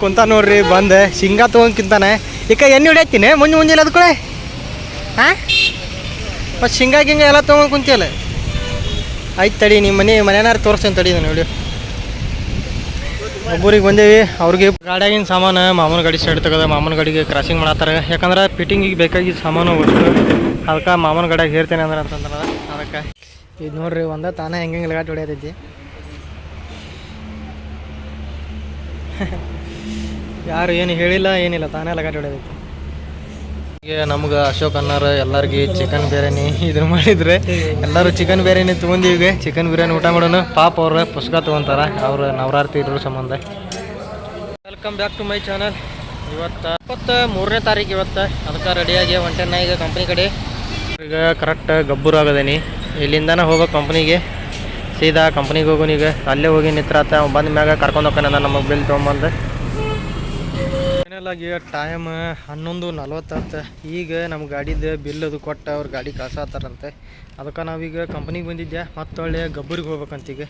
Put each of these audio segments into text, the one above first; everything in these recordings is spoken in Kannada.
ಕುಂತ ನೋಡ್ರಿ, ಬಂದೆ. ಶೇಂಗಾ ತೊಗೊಂಡ್ಕಿಂತಾನೆ. ಈಗ ಎಣ್ಣೆ ಹೊಡಿಯತ್ತೀನಿ ಮುಂಜೆ ಮುಂಜಾನೆ ಅದು ಕೂಡ ಹಾಂ? ಮತ್ತು ಶೇಂಗಾ ಗಿಂಗ ಎಲ್ಲ ತಗೊಂಡು ಕುಂತಿಯಲ್ಲ? ಆಯ್ತು ತಡಿ ನಿಮ್ಮ ಮನೆ ಮನೆಯಾರು ತೋರಿಸ್ತೀನಿ ತಡಿ ನಾನು ನೋಡಿ ಒಬ್ಬರಿಗೆ ಬಂದೇವಿ. ಅವ್ರಿಗೆ ಗಾಡಿಯಾಗಿನ ಸಾಮಾನು ಮಾಮೂನ ಗಾಡಿ ಸೈಡ್ ತೆಗೆದ, ಮಾಮೂನ ಗಾಡಿಗೆ ಕ್ರಾಸಿಂಗ್ ಮಾಡತ್ತಾರ. ಯಾಕಂದ್ರೆ ಫಿಟ್ಟಿಂಗಿಗೆ ಬೇಕಾಗಿದ್ದ ಸಾಮಾನು ವಸ್ತು ಅದಕ್ಕೆ ಮಾಮೂನ ಗಾಡಿಯಾಗಿ ಹೇರ್ತೇನೆ ಅಂದ್ರೆ ಅಂತಂದ್ರೆ ಅದಕ್ಕೆ ಇದು ನೋಡ್ರಿ, ಒಂದ ತಾನೇ ಹೆಂಗೆ ಗಾಡಿ ಹೊಡ್ಯತೈತಿ. ಯಾರು ಏನು ಹೇಳಿಲ್ಲ, ಏನಿಲ್ಲ, ತಾನೇ ಲಗಾಟ ಹೊಡೆದೈತಿ ಈಗ ನಮ್ಗೆ ಅಶೋಕ್ ಅನ್ನಾರ ಎಲ್ಲರಿಗೆ ಚಿಕನ್ ಬಿರಿಯಾನಿ ಇದ್ರ ಮಾಡಿದ್ರೆ, ಎಲ್ಲರೂ ಚಿಕನ್ ಬಿರಿಯಾನಿ ತೊಗೊಂಡಿವಿ ಚಿಕನ್ ಬಿರಿಯಾನಿ ಊಟ ಮಾಡೋಣ. ಪಾಪ ಅವ್ರ ಪುಸ್ತಕ ತೊಗೊಂತಾರ. ಅವ್ರ ನವರಾತ್ರಿ ಇರೋ ಸಂಬಂಧ. Welcome back to my channel ಇವತ್ತು ಇಪ್ಪತ್ತು ಮೂರನೇ ತಾರೀಕು ಇವತ್ತು. ಅದಕ್ಕೆ ರೆಡಿಯಾಗಿ ಹೊಂಟೆನ ಈಗ ಕಂಪ್ನಿ ಕಡೆ. ಈಗ ಕರೆಕ್ಟ್ ಗಬ್ಬರ್ ಆಗದೇನಿ. ಇಲ್ಲಿಂದನೇ ಹೋಗೋ ಕಂಪ್ನಿಗೆ ಸೀದಾ ಕಂಪ್ನಿಗೆ ಹೋಗೋನೀಗ ಅಲ್ಲೇ ಹೋಗಿ ನಿಂತ್ರಾತ. ಬಂದ ಮ್ಯಾಗ ಕರ್ಕೊಂಡು ಹೋಗ್ತಾನೆ ನಮಗೆ ಬಿಲ್ ತೊಗೊಂಬಂದು. ಫೈನಲಾಗಿ ಟೈಮ್ ಹನ್ನೊಂದು ನಲ್ವತ್ತತ್ತು ಈಗ ನಮ್ಮ ಗಾಡಿದು ಬಿಲ್ ಅದು ಕೊಟ್ಟು ಅವ್ರ ಗಾಡಿ ಕಳ್ಸಾತಾರಂತೆ ಅದಕ್ಕೆ ನಾವೀಗ ಕಂಪ್ನಿಗೆ ಬಂದಿದ್ದೆ ಮತ್ತೊಳ್ಳೆ ಗಬ್ಬರಿಗೆ ಹೋಗ್ಬೇಕಂತ ಈಗ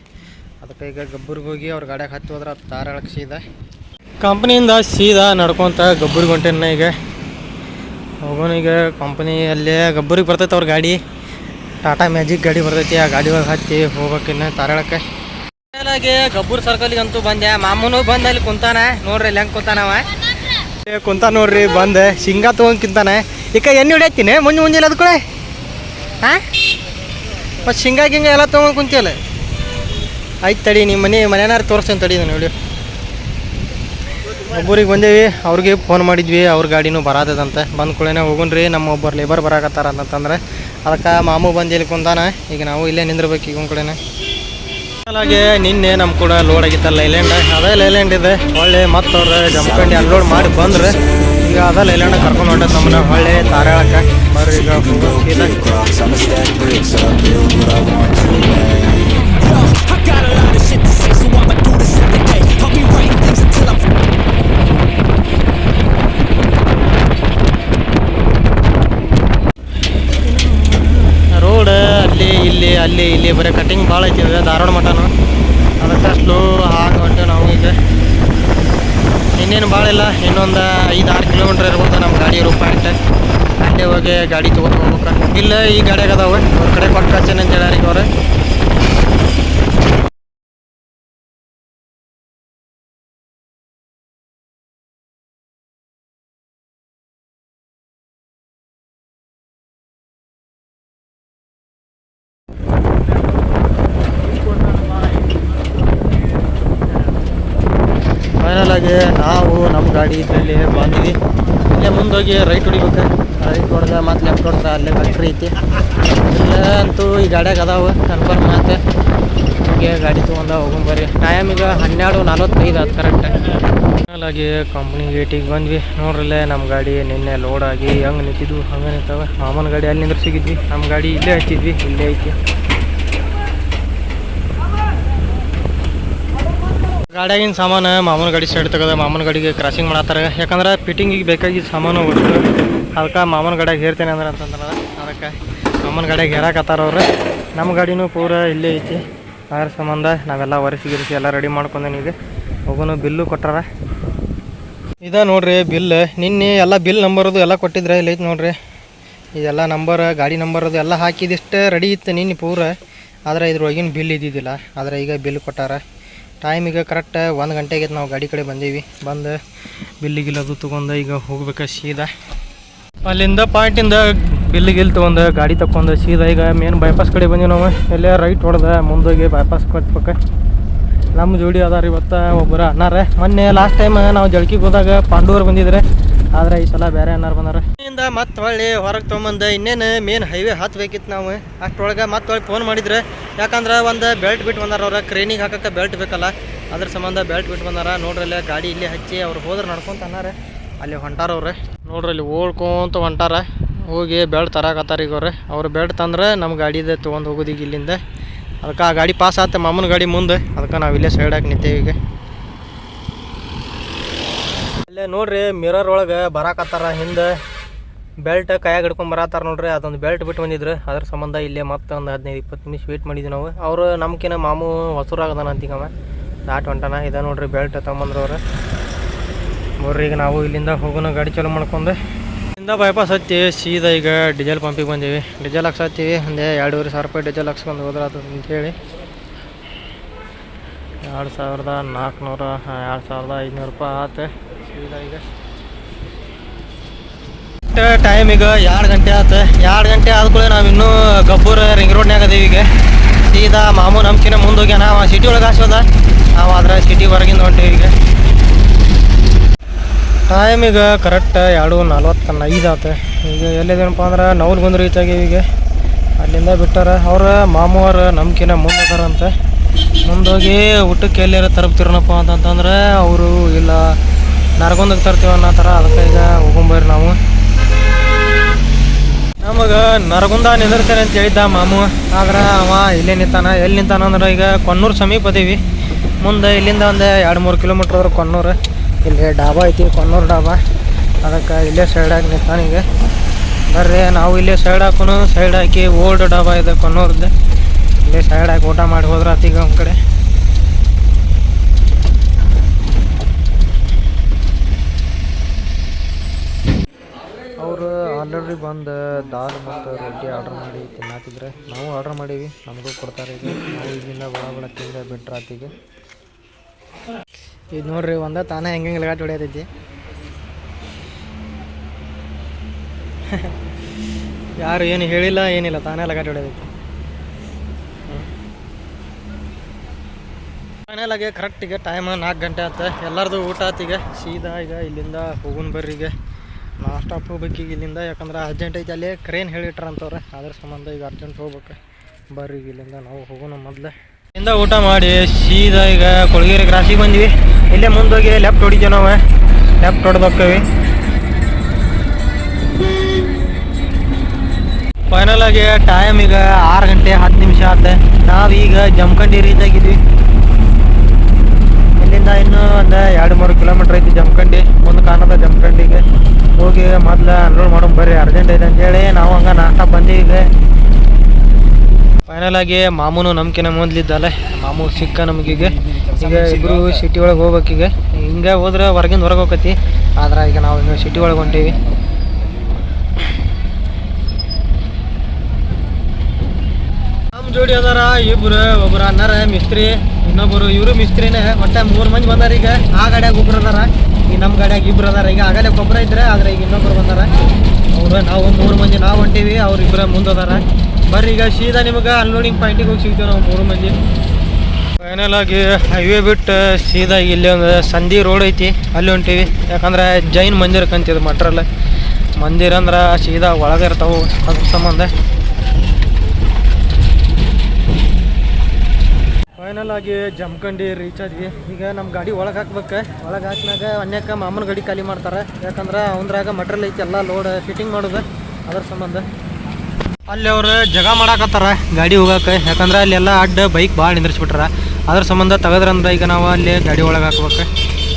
ಅದಕ್ಕೆ ಈಗ ಗಬ್ಬರಿಗೆ ಹೋಗಿ ಅವ್ರ ಗಾಡಿಯಾಗ ಹತ್ತಿ ಹೋದ್ರೆ ಅದು ತಾರ ಸೀದಾ. ಕಂಪ್ನಿಯಿಂದ ಸೀದಾ ನಡ್ಕೊತ ಗಬ್ಬರಿಗೆ ಹೊಂಟೇನ ಈಗ. ಹೋಗೋಣ ಈಗ ಕಂಪ್ನಿಯಲ್ಲೇ ಗಬ್ಬರಿಗೆ ಬರ್ತೈತೆ ಅವ್ರ ಗಾಡಿ. ಟಾಟಾ ಮ್ಯಾಜಿಕ್ ಗಾಡಿ ಬರ್ತೈತಿ, ಆ ಗಾಡಿ ಒಳಗೆ ಹತ್ತಿ ಹೋಗ್ಬೇಕಿನ್ನ ತಾರಾಳಕ್ಕೆ ಮೇಲಾಗಿ ಗಬ್ಬೂರ್ ಸರ್ಕಲ್ಗೆ ಅಂತೂ ಬಂದೆ ಮಾಮೂನು ಬಂದ ಅಲ್ಲಿ ಕುಂತಾನೆ. ನೋಡ್ರಿ ಇಲ್ಲಿ ಹೆಂಗೆ ಕುಂತಾನವ ಕುಂತ ನೋಡ್ರಿ, ಬಂದೆ. ಶೇಂಗಾ ತೊಗೊಂಡ್ಕಿಂತಾನೆ. ಈಗ ಎಣ್ಣೆ ಹೊಡಿಯತ್ತೀನಿ ಮುಂಜೆ ಮುಂಜಾನೆ ಅದ ಕೂಡ ಹಾಂ? ಮತ್ತು ಶೇಂಗಾ ಗಿಂಗ ಎಲ್ಲ ತೊಗೊಂಡು ಕುಂತಿಯಲ್ಲ? ಆಯ್ತು ತಡಿ ನಿಮ್ಮ ಮನೆ ಮನೆಯಾರು ತೋರಿಸ್ತೇನೆ ತಡಿ ನಾನು ವಿಡಿಯೋ ಒಬ್ಬರಿಗೆ ಬಂದೇವಿ, ಅವ್ರಿಗೆ ಫೋನ್ ಮಾಡಿದ್ವಿ, ಅವ್ರ ಗಾಡಿನೂ ಬರತ್ತದಂತೆ ಬಂದ ಕೂಡಲೇ ಹೋಗುಣ್ರಿ ನಮ್ಮ ಒಬ್ಬರು ಲೇಬರ್ ಬರಾಕತ್ತಾರ ಅಂತಂದ್ರೆ ಅದಕ್ಕೆ ಮಾಮು ಬಂದು ಇಲ್ಲಿ ಕುಂತಾನ, ಈಗ ನಾವು ಇಲ್ಲೇ ನಿಂದಿರ್ಬೇಕು ಈಗ ಒಂದು ಕಡೆನೇ ಹಾಗೆ ನಿನ್ನೆ ನಮ್ಮ ಕೂಡ ಲೋಡ್ ಆಗಿತ್ತಲ್ಲ ಲೈಲ್ಯಾಂಡ್ ಅದೇ ಲೈಲ್ಯಾಂಡ್ ಇದೆ. ಒಳ್ಳೆ ಮತ್ತವ್ರ ಜಮ್ಕಂಡಿ ಅನ್ಲೋಡ್ ಮಾಡಿ ಬಂದ್ರೆ ಈಗ ಅದ ಲೈಲ್ಯಾಂಡ್ ಕರ್ಕೊಂಡು ಹೊಂಟದ ನಮ್ಮನ್ನ ಹೊಳ್ಳೆ ತಾರಾಳಕ್ಕೆ ಬರ್ರಿ ಈಗ ಹೋಗೋಣ ಅಲ್ಲಿ ಇಲ್ಲಿ ಬರೀ ಕಟಿಂಗ್ ಭಾಳ ಐತಿ ಧಾರವಾಡ ಮಟನು ಅದಕ್ಕೆ ಸ್ಲೋ ಹಾಕಿ ಹೊಂಟೇವೆ ನಾವು ಈಗ. ಇನ್ನೇನು ಭಾಳ ಇಲ್ಲ, ಇನ್ನೊಂದು ಐದು ಆರು ಕಿಲೋಮೀಟ್ರ್ ಇರ್ಬೋದು ನಮ್ಮ ಗಾಡಿ ರೂಪಾಯಿ ಅಲ್ಲೇ ಹೋಗಿ ಗಾಡಿ ತೊಗೊಂಡು ಹೋಗ್ಬೇಕು ಇಲ್ಲ ಈ ಗಾಡಿಯಾಗ ಅದಾವೆ, ಅವ್ರ ಕಡೆ ಕೊಟ್ಟು ಅವ್ರೆ ಈಗ ಅವ್ರು ಫೈನಲ್ ಆಗಿ ನಾವು ನಮ್ಮ ಗಾಡಿ ಇದ್ರಲ್ಲಿ ಬಂದ್ವಿ ಮುಂದೋಗಿ ರೈಟ್ ಹೊಡಿಬೇಕು? ರೈಟ್ ಹೊಡೆದ ಮತ್ತೆ ಲೆಫ್ಟ್ ಹೊಡೆದ ಅಲ್ಲೇ ಫ್ಯಾಕ್ಟ್ರಿ ಐತಿ. ಇಲ್ಲ ಅಂತೂ ಈ ಗಾಡ್ಯಾಗ ಅದಾವ ಕನ್ಫರ್ಮ್ ಮತ್ತೆ. ಹೀಗೆ ಗಾಡಿ ತೊಗೊಂಡ ಹೋಗೋಣ ಬರ್ರಿ. ಟೈಮ್ ಈಗ ಹನ್ನೆರಡು ನಲ್ವತ್ತೈದು ಅದು ಕರೆಕ್ಟ್ ಆಗಿ ಕಂಪ್ನಿ ಗೇಟಿಗೆ ಬಂದ್ವಿ. ನೋಡ್ರಲ್ಲೇ ನಮ್ಮ ಗಾಡಿ ನಿನ್ನೆ ಲೋಡ್ ಆಗಿ ಹೆಂಗೆ ನಿಂತಿದ್ವು ಹಂಗೆ ನಿಂತಾವೆ. ಮಾಮನ ಗಾಡಿ ಅಲ್ಲಿ ನಿಂದ್ರೆ ಸಿಗಿದ್ವಿ. ನಮ್ಮ ಗಾಡಿ ಇಲ್ಲೇ ಹಚ್ಚಿದ್ವಿ ಇಲ್ಲೇ ಐತಿ. ಗಾಡಿಯಾಗಿನ ಸಾಮಾನು ಮಾಮೂನ ಗಾಡಿ ಸೈಡ್ ತೆಗೆದ, ಮಾಮೂನ ಗಾಡಿಗೆ ಕ್ರಾಸಿಂಗ್ ಮಾಡತ್ತಾರ. ಯಾಕಂದ್ರೆ ಫಿಟ್ಟಿಂಗಿಗೆ ಬೇಕಾಗಿದ್ದ ಸಾಮಾನು ವಸ್ತು ಅದಕ್ಕೆ ಮಾಮೂನ ಗಾಡಿಯಾಗ ಹೇರ್ತೇನೆ ಅಂದ್ರೆ ಅಂತಂದ್ರೆ ಅದಕ್ಕೆ ಮಾಮನ ಗಾಡಿಯಾಗ ಹೇರಾಕತ್ತಾರ ಅವ್ರು. ನಮ್ಮ ಗಾಡಿನೂ ಪೂರ ಇಲ್ಲೇ ಐತಿ. ಅದ್ರ ಸಂಬಂಧ ನಾವೆಲ್ಲ ಒರೆಸಿ ಗಿರಿಸಿ ಎಲ್ಲ ರೆಡಿ ಈಗ. ಹೋಗೋನು ಬಿಲ್ಲು ಕೊಟ್ಟಾರ. ಇದ ನೋಡ್ರಿ ಬಿಲ್. ನಿನ್ನೆ ಎಲ್ಲ ಬಿಲ್ ನಂಬರ್ದು ಎಲ್ಲ ಕೊಟ್ಟಿದ್ರೆ ಇಲ್ಲಿ ಐತಿ ನೋಡ್ರಿ. ಇದೆಲ್ಲ ನಂಬರ್ ಗಾಡಿ ನಂಬರ್ ಅದು ಎಲ್ಲ ಹಾಕಿದಿಷ್ಟೇ ರೆಡಿ ಇತ್ತು ನಿನ್ನೆ ಪೂರ. ಆದರೆ ಇದ್ರೊಳಗಿನ ಬಿಲ್ ಇದ್ದಿದ್ದಿಲ್ಲ. ಆದರೆ ಈಗ ಬಿಲ್ ಕೊಟ್ಟಾರ. ಟೈಮ್ ಈಗ ಕರೆಕ್ಟ್ ಒಂದು ಗಂಟೆಗೆ ನಾವು ಗಾಡಿ ಕಡೆ ಬಂದೀವಿ. ಬಂದು ಬಿಲ್ಲಿಗಿಲ್ಲದು ತೊಗೊಂಡು ಈಗ ಹೋಗ್ಬೇಕು ಸೀದಾ. ಅಲ್ಲಿಂದ ಪಾಯಿಂಟಿಂದ ಬಿಲ್ಲಿಗಿಲ್ ಗಿಲ್ ತೊಗೊಂಡು ಗಾಡಿ ತಗೊಂಡು ಸೀದಾ ಈಗ ಮೇನ್ ಬೈಪಾಸ್ ಕಡೆ ಬಂದೀವಿ ನಾವು. ಎಲ್ಲೇ ರೈಟ್ ಹೊಡೆದ, ಮುಂದೋಗಿ ಬೈಪಾಸ್ ಕೊಟ್ಬೇಕು. ನಮ್ಮ ಜೋಡಿ ಅದಾರ ಇವತ್ತು ಒಬ್ಬರು ಅನ್ನಾರ ಮೊನ್ನೆ ಲಾಸ್ಟ್ ಟೈಮ್ ನಾವು ಜಳ್ಕಿಗೆ ಹೋದಾಗ ಪಾಂಡೂರು ಬಂದಿದ್ರೆ. ಆದ್ರೆ ಈ ಸಲ ಬೇರೆ ಅನ್ನಾರು ಬಂದಾರ ಇಂದ ಮತ್ತೆ ಹೊಳ್ಳಿ ಹೊರಗೆ ತೊಗೊಂಬಂದು ಇನ್ನೇನು ಮೇನ್ ಹೈವೇ ಹತ್ಬೇಕಿತ್ತು ನಾವು. ಅಷ್ಟೊಳಗೆ ಮತ್ತೆ ಹೊಳ್ಳಿ ಫೋನ್ ಮಾಡಿದ್ರೆ, ಯಾಕಂದ್ರೆ ಒಂದು ಬೆಲ್ಟ್ ಬಿಟ್ಟು ಬಂದಾರ ಅವ್ರ ಕ್ರೇನಿಗೆ ಹಾಕಕ್ಕೆ ಬೆಲ್ಟ್ ಬೇಕಲ್ಲ. ಅದ್ರ ಸಂಬಂಧ ಬೆಲ್ಟ್ ಬಿಟ್ಟು ಬಂದಾರ. ನೋಡ್ರಲ್ಲ ಗಾಡಿ ಇಲ್ಲೇ ಹಚ್ಚಿ ಅವ್ರು ಹೋದ್ರೆ ನಡ್ಕೊಂತ ಅನ್ನಾರ ಅಲ್ಲಿ ಹೊಂಟಾರ ಅವ್ರೆ ನೋಡ್ರಿ ಅಲ್ಲಿ ಓಡ್ಕೊಂತ ಹೊಂಟಾರ ಹೋಗಿ ಬೆಲ್ಟ್ ತರಕತ್ತಾರ ಈಗ ಅವ್ರೆ ಅವ್ರು ಬೆಲ್ಟ್ ತಂದ್ರೆ ನಮ್ಮ ಗಾಡಿದೆ ತೊಗೊಂಡು ಹೋಗೋದು ಈಗ ಇಲ್ಲಿಂದ. ಅದಕ್ಕೆ ಆ ಗಾಡಿ ಪಾಸ್ ಆತ, ಮಾಮೂನ ಗಾಡಿ ಮುಂದೆ. ಅದಕ್ಕೆ ನಾವು ಇಲ್ಲೇ ಸೈಡ್ ಹಾಕಿ ನಿಂತೇವೆ ಈಗ. ಇಲ್ಲೇ ನೋಡ್ರಿ ಮಿರರ್ ಒಳಗೆ ಬರಾಕತ್ತಾರ ಹಿಂದೆ ಬೆಲ್ಟ್ ಕೈಯಾಗ ಹಿಡ್ಕೊಂಡು ಬರತ್ತಾರ ನೋಡ್ರಿ. ಅದೊಂದು ಬೆಲ್ಟ್ ಬಿಟ್ಟು ಬಂದಿದ್ರು. ಅದ್ರ ಸಂಬಂಧ ಇಲ್ಲೇ ಮತ್ತೆ ಒಂದು ಹದಿನೈದು ಇಪ್ಪತ್ತು ನಿಮಿಷ ವೇಟ್ ಮಾಡಿದ್ವಿ ನಾವು. ಅವರು ನಮ್ಕಿನ ಮಾಮು ಹೊಸೂರಾಗದಾನ ಅಂತೀಗವ ದಾಟ್ ಹೊಂಟಾನ ಇದೆ ನೋಡ್ರಿ ಬೆಲ್ಟ್ ತಗೊಂಬಂದ್ರವ್ರು ನೋಡ್ರಿ ಈಗ ನಾವು ಇಲ್ಲಿಂದ ಹೋಗೋಣ ಗಾಡಿ ಚಾಲೂ ಮಾಡ್ಕೊಂಡು. ಇಲ್ಲಿಂದ ಬೈಪಾಸ್ ಹತ್ತಿ ಸೀದಾ ಈಗ ಡೀಸೆಲ್ ಪಂಪಿಗೆ ಬಂದೀವಿ. ಡೀಸೆಲ್ ಹಾಕ್ಸತ್ತೀವಿ, ಒಂದೇ ಎರಡೂವರೆ ಸಾವಿರ ರೂಪಾಯಿ ಡೀಸೆಲ್ ಹಾಕ್ಸ್ಕೊಂಡು ಹೋದ್ರೆ ಅದು ಅಂತೇಳಿ ಎರಡು ಸಾವಿರದ ನಾಲ್ಕುನೂರ ಎರಡು ಸಾವಿರದ ಐನೂರು ರೂಪಾಯಿ ಆತು. ಸೀದಾ ಈಗ. ಟೈಮ್ ಈಗ ಎರಡು ಗಂಟೆ ಆತು. ಎರಡು ಗಂಟೆ ಆದ್ಕೂಳೆ ನಾವು ಇನ್ನೂ ಗಬ್ಬೂರ್ ರಿಂಗ್ ರೋಡ್ನಾಗ ಅದೀವಿ ಈಗ. ಸೀದಾ ಮಾಮೂ ನಮ್ಕಿನ ಮುಂದೆ ಹೋಗ್ಯಾನ ಅವ ಸಿಟಿ ಒಳಗೆ ಹಾಸೋದ ನಾವು ಅದ್ರ ಸಿಟಿ ಹೊರಗಿಂದ ಹೊಂಟೀವಿ ಈಗ. ಟೈಮ್ ಈಗ ಕರೆಕ್ಟ್ ಎರಡು ನಲ್ವತ್ತ ಐದು ಆತು. ಈಗ ಎಲ್ಲಿದೇನಪ್ಪ ಅಂದ್ರೆ ನವ್ಲು ಬಂದು ರೀಚ್ ಆಗೀವಿ ಈಗ. ಅಲ್ಲಿಂದ ಬಿಟ್ಟಾರ ಅವ್ರ ಮಾಮೂವರು ನಮ್ಕಿನ ಮುಂದೆ ಅದಾರಂತೆ ಮುಂದೋಗಿ ಊಟಕ್ಕೆ ಎಲ್ಲಿಯಾರ ತರ್ಬ್ತಿರೋಣಪ್ಪ ಅಂತಂತಂದ್ರೆ ಅವರು ಇಲ್ಲ ನರಗೊಂದಕ್ಕೆ ತರ್ತೀವಿ ಅನ್ನೋ ಥರ ಅದಕ್ಕೆ ಈಗ ಹೋಗೊಂಬರ್ರಿ ನಾವು. ನಮಗೆ ನರಗುಂದ ನಿಂದಿರ್ತೇನೆ ಅಂತ ಹೇಳಿದ್ದ ಮಾಮು. ಆದ್ರೆ ಅವ ಇಲ್ಲೇ ನಿಂತಾನ. ಎಲ್ಲಿ ನಿಂತಾನ ಅಂದ್ರೆ ಈಗ ಕೊನ್ನೂರು ಸಮೀಪ ಅದೀವಿ. ಮುಂದೆ ಇಲ್ಲಿಂದ ಒಂದು ಎರಡು ಮೂರು ಕಿಲೋಮೀಟ್ರ್ ಕೊನ್ನೂರು ಇಲ್ಲಿ ಡಾಬಾ ಐತಿ ಕೊನ್ನೂರು ಡಾಬಾ. ಅದಕ್ಕೆ ಇಲ್ಲೇ ಸೈಡಾಗಿ ನಿಂತಾನ ಈಗ ಬರ್ರಿ, ನಾವು ಇಲ್ಲೇ ಸೈಡ್ ಹಾಕೋನು ಸೈಡ್ ಹಾಕಿ ಓಲ್ಡ್ ಡಾಬಾ ಇದೆ ಕೊನ್ನೂರದ್ದು ಇಲ್ಲೇ ಸೈಡ್ ಹಾಕಿ ಊಟ ಮಾಡಿ ಹೋದ್ರೆ ಆತೀಗ ಒಂದು ಕಡೆ. ಅವರು ಆಲ್ರೆಡಿ ಬಂದು ದಾಲ್ ಮತ್ತು ರೊಟ್ಟಿ ಆರ್ಡ್ರ್ ಮಾಡಿ ತಿನ್ನಾತಿದ್ರೆ. ನಾವು ಆರ್ಡ್ರ್ ಮಾಡೀವಿ, ನಮಗೂ ಕೊಡ್ತಾರೆ ಈಗ ನಾವು ಇಲ್ಲಿಂದ ಬಡ ಬಡ ಬಿಟ್ರೆ ಇದು ನೋಡ್ರಿ, ಒಂದ ತಾನೇ ಹೆಂಗೆ ಹೆಂಗೆ ಲಗಾಟ್ ಹೊಡೆಯತೈತಿ. ಯಾರು ಏನು ಹೇಳಿಲ್ಲ, ಏನಿಲ್ಲ, ತಾನೇ ಲಗಾಟ್ ಹೊಡೆಯತೈತಿ. ಮನೇಲಾಗೆ ಕರೆಕ್ಟ್ ಈಗ ಟೈಮ್ ನಾಲ್ಕು ಗಂಟೆ ಆತ. ಎಲ್ಲರದು ಊಟ ಆತೀಗ ಸೀದಾ ಈಗ ಇಲ್ಲಿಂದ ಹೋಗುನ್ ಬರ್ರಿ ಈಗ. ನಾ ಸ್ಟಾಪ್ ಹೋಗ್ಬೇಕು ಈಗ ಇಲ್ಲಿಂದ, ಯಾಕಂದ್ರೆ ಅರ್ಜೆಂಟ್ ಐತಿ, ಅಲ್ಲೇ ಕ್ರೇನ್ ಹೇಳಿಟ್ರಂತವ್ರೆ. ಅದ್ರ ಸಂಬಂಧ ಈಗ ಅರ್ಜೆಂಟ್ ಹೋಗ್ಬೇಕು. ಬರ್ರಿ ಈಗ ಇಲ್ಲಿಂದ ನಾವು ಹೋಗೋಣ ಮೊದಲೇ. ಇಲ್ಲಿಂದ ಊಟ ಮಾಡಿ ಸೀದಾ ಈಗ ಕೊಳಗೇರಿ ಕ್ರಾಸಿಗೆ ಬಂದ್ವಿ. ಇಲ್ಲೇ ಮುಂದೋಗಿ ಲೆಫ್ಟ್ ಹೊಡಿತೀವಿ ನಾವು. ಲೆಫ್ಟ್ ಹೊಡೆದು ಹೋಗ್ತೀವಿ ಫೈನಲ್ ಆಗಿ ಟೈಮ್ ಈಗ ಆರು ಗಂಟೆ ಹತ್ತು ನಿಮಿಷ ಆತ. ನಾವೀಗ ಜಮಖಂಡಿ ರೀಚ್ ಆಗಿದ್ವಿ. ಇಲ್ಲಿಂದ ಇನ್ನೂ ಒಂದು ಎರಡು ಮೂರು ಕಿಲೋಮೀಟ್ರ್ ಐತಿ ಜಮಖಂಡಿ. ಮುಂದೆ ಕಾಣದ ಜಮಖಂಡಿಗೆ. ಹೋಗಿ ಮೊದ್ಲು ಅನ್ರೋಲ್ ಮಾಡೋಣ ಬರ್ರಿ ಅರ್ಜೆಂಟ್ ಐತೆ ಅಂತೇಳಿ. ನಾವು ಹಂಗೆ ನಾಷ್ಟ ಬಂದೀವಿ ಈಗ. ಫೈನಲ್ ಆಗಿ ಮಾಮೂನು ನಮ್ಕಿನ ಮೊದ್ಲಿದ್ದಲ್ಲ. ಮಾಮೂ ಸಿಕ್ಕ ನಮಗೀಗ ಈಗ. ಇಬ್ಬರು ಸಿಟಿ ಒಳಗೆ ಹೋಗ್ಬೇಕೀಗ ಹಿಂಗೆ ಹೋದ್ರೆ ಹೊರಗಿಂದ ಹೊರಗೆ ಹೋಗತಿ ಆದ್ರೆ ಈಗ ನಾವು ಹಿಂಗೆ ಸಿಟಿ ಒಳಗೆ ಹೊಂಟೀವಿ. ನಮ್ಮ ಜೋಡಿ ಅದಾರ ಇಬ್ರು. ಒಬ್ರು ಅನ್ನಾರ ಮಿಸ್ತ್ರಿ ಇನ್ನೊಬ್ಬರು ಇವರು ಮಿಸ್ತ್ರಿನೇ. ಒಟ್ಟೆ ಮೂರು ಮಂದಿ ಬಂದಾರ ಈಗ. ಆ ಗಾಡಿಯಾಗ ಒಬ್ರು ಅದಾರ. ಈ ನಮ್ಮ ಗಾಡಿಯಾಗ ಇಬ್ರು ಅದಾರ. ಈಗ ಆಗಲೇ ಒಬ್ಬರ ಇದ್ರೆ, ಆದ್ರೆ ಈಗ ಇನ್ನೊಬ್ರು ಬಂದಾರ. ಅವ್ರು ನಾವು ಮೂರು ಮಂದಿ ನಾವು ಹೊಂಟೀವಿ. ಅವ್ರು ಇಬ್ಬರ ಮುಂದೆ ಅದಾರ. ಬರ್ರಿ, ಈಗ ಸೀದಾ ನಿಮಗೆ ಅನ್ಲೋಡಿಂಗ್ ಪಾಯಿಂಟಿಗೆ ಹೋಗಿ ಸಿಗ್ತೀವಿ ನಾವು ಮೂರು ಮಂದಿ ಫೈನಲ್ ಆಗಿ ಹೈವೇ ಬಿಟ್ಟು ಸೀದಾ ಇಲ್ಲಿ ಒಂದು ಸಂಧಿ ರೋಡ್ ಐತಿ, ಅಲ್ಲಿ ಹೊಂಟೀವಿ. ಯಾಕಂದ್ರೆ ಜೈನ್ ಮಂದಿರ ಕಂತಿದ್ದು ಮಟ್ರಲ್ಲ ಮಂದಿರ ಅಂದ್ರೆ ಸೀದಾ ಒಳಗೆ ಇರ್ತಾವೆ, ಅದ್ರ ಸಂಬಂಧ. ಫೈನಲ್ ಆಗಿ ಜಮ್ಕಂಡಿ ರೀಚ್ ಆದ್ವಿ. ಈಗ ನಮ್ಮ ಗಾಡಿ ಒಳಗೆ ಹಾಕ್ಬೇಕು. ಒಳಗೆ ಹಾಕಿನಾಗ ಅನ್ಯಾಕ ಮಾಮನ ಗಾಡಿ ಖಾಲಿ ಮಾಡ್ತಾರೆ. ಯಾಕಂದ್ರೆ ಅವಂದ್ರಾಗ ಮಟ್ರಲ್ ಐತಿ, ಎಲ್ಲ ಲೋಡ್ ಫಿಟ್ಟಿಂಗ್ ಮಾಡೋದು, ಅದ್ರ ಸಂಬಂಧ. ಅಲ್ಲಿ ಅವ್ರು ಜಗ ಮಾಡಾಕತ್ತಾರ ಗಾಡಿ ಹೋಗಕ್ಕೆ ಯಾಕಂದ್ರೆ ಅಲ್ಲೆಲ್ಲ ಅಡ್ಡ ಬೈಕ್ ಭಾಳ ನಿಂದ್ರಿಸ್ಬಿಟ್ರ. ಅದ್ರ ಸಂಬಂಧ ತಗದ್ರಂದ್ರ ಈಗ ನಾವು ಅಲ್ಲಿ ಗಾಡಿ ಒಳಗೆ ಹಾಕ್ಬೇಕು.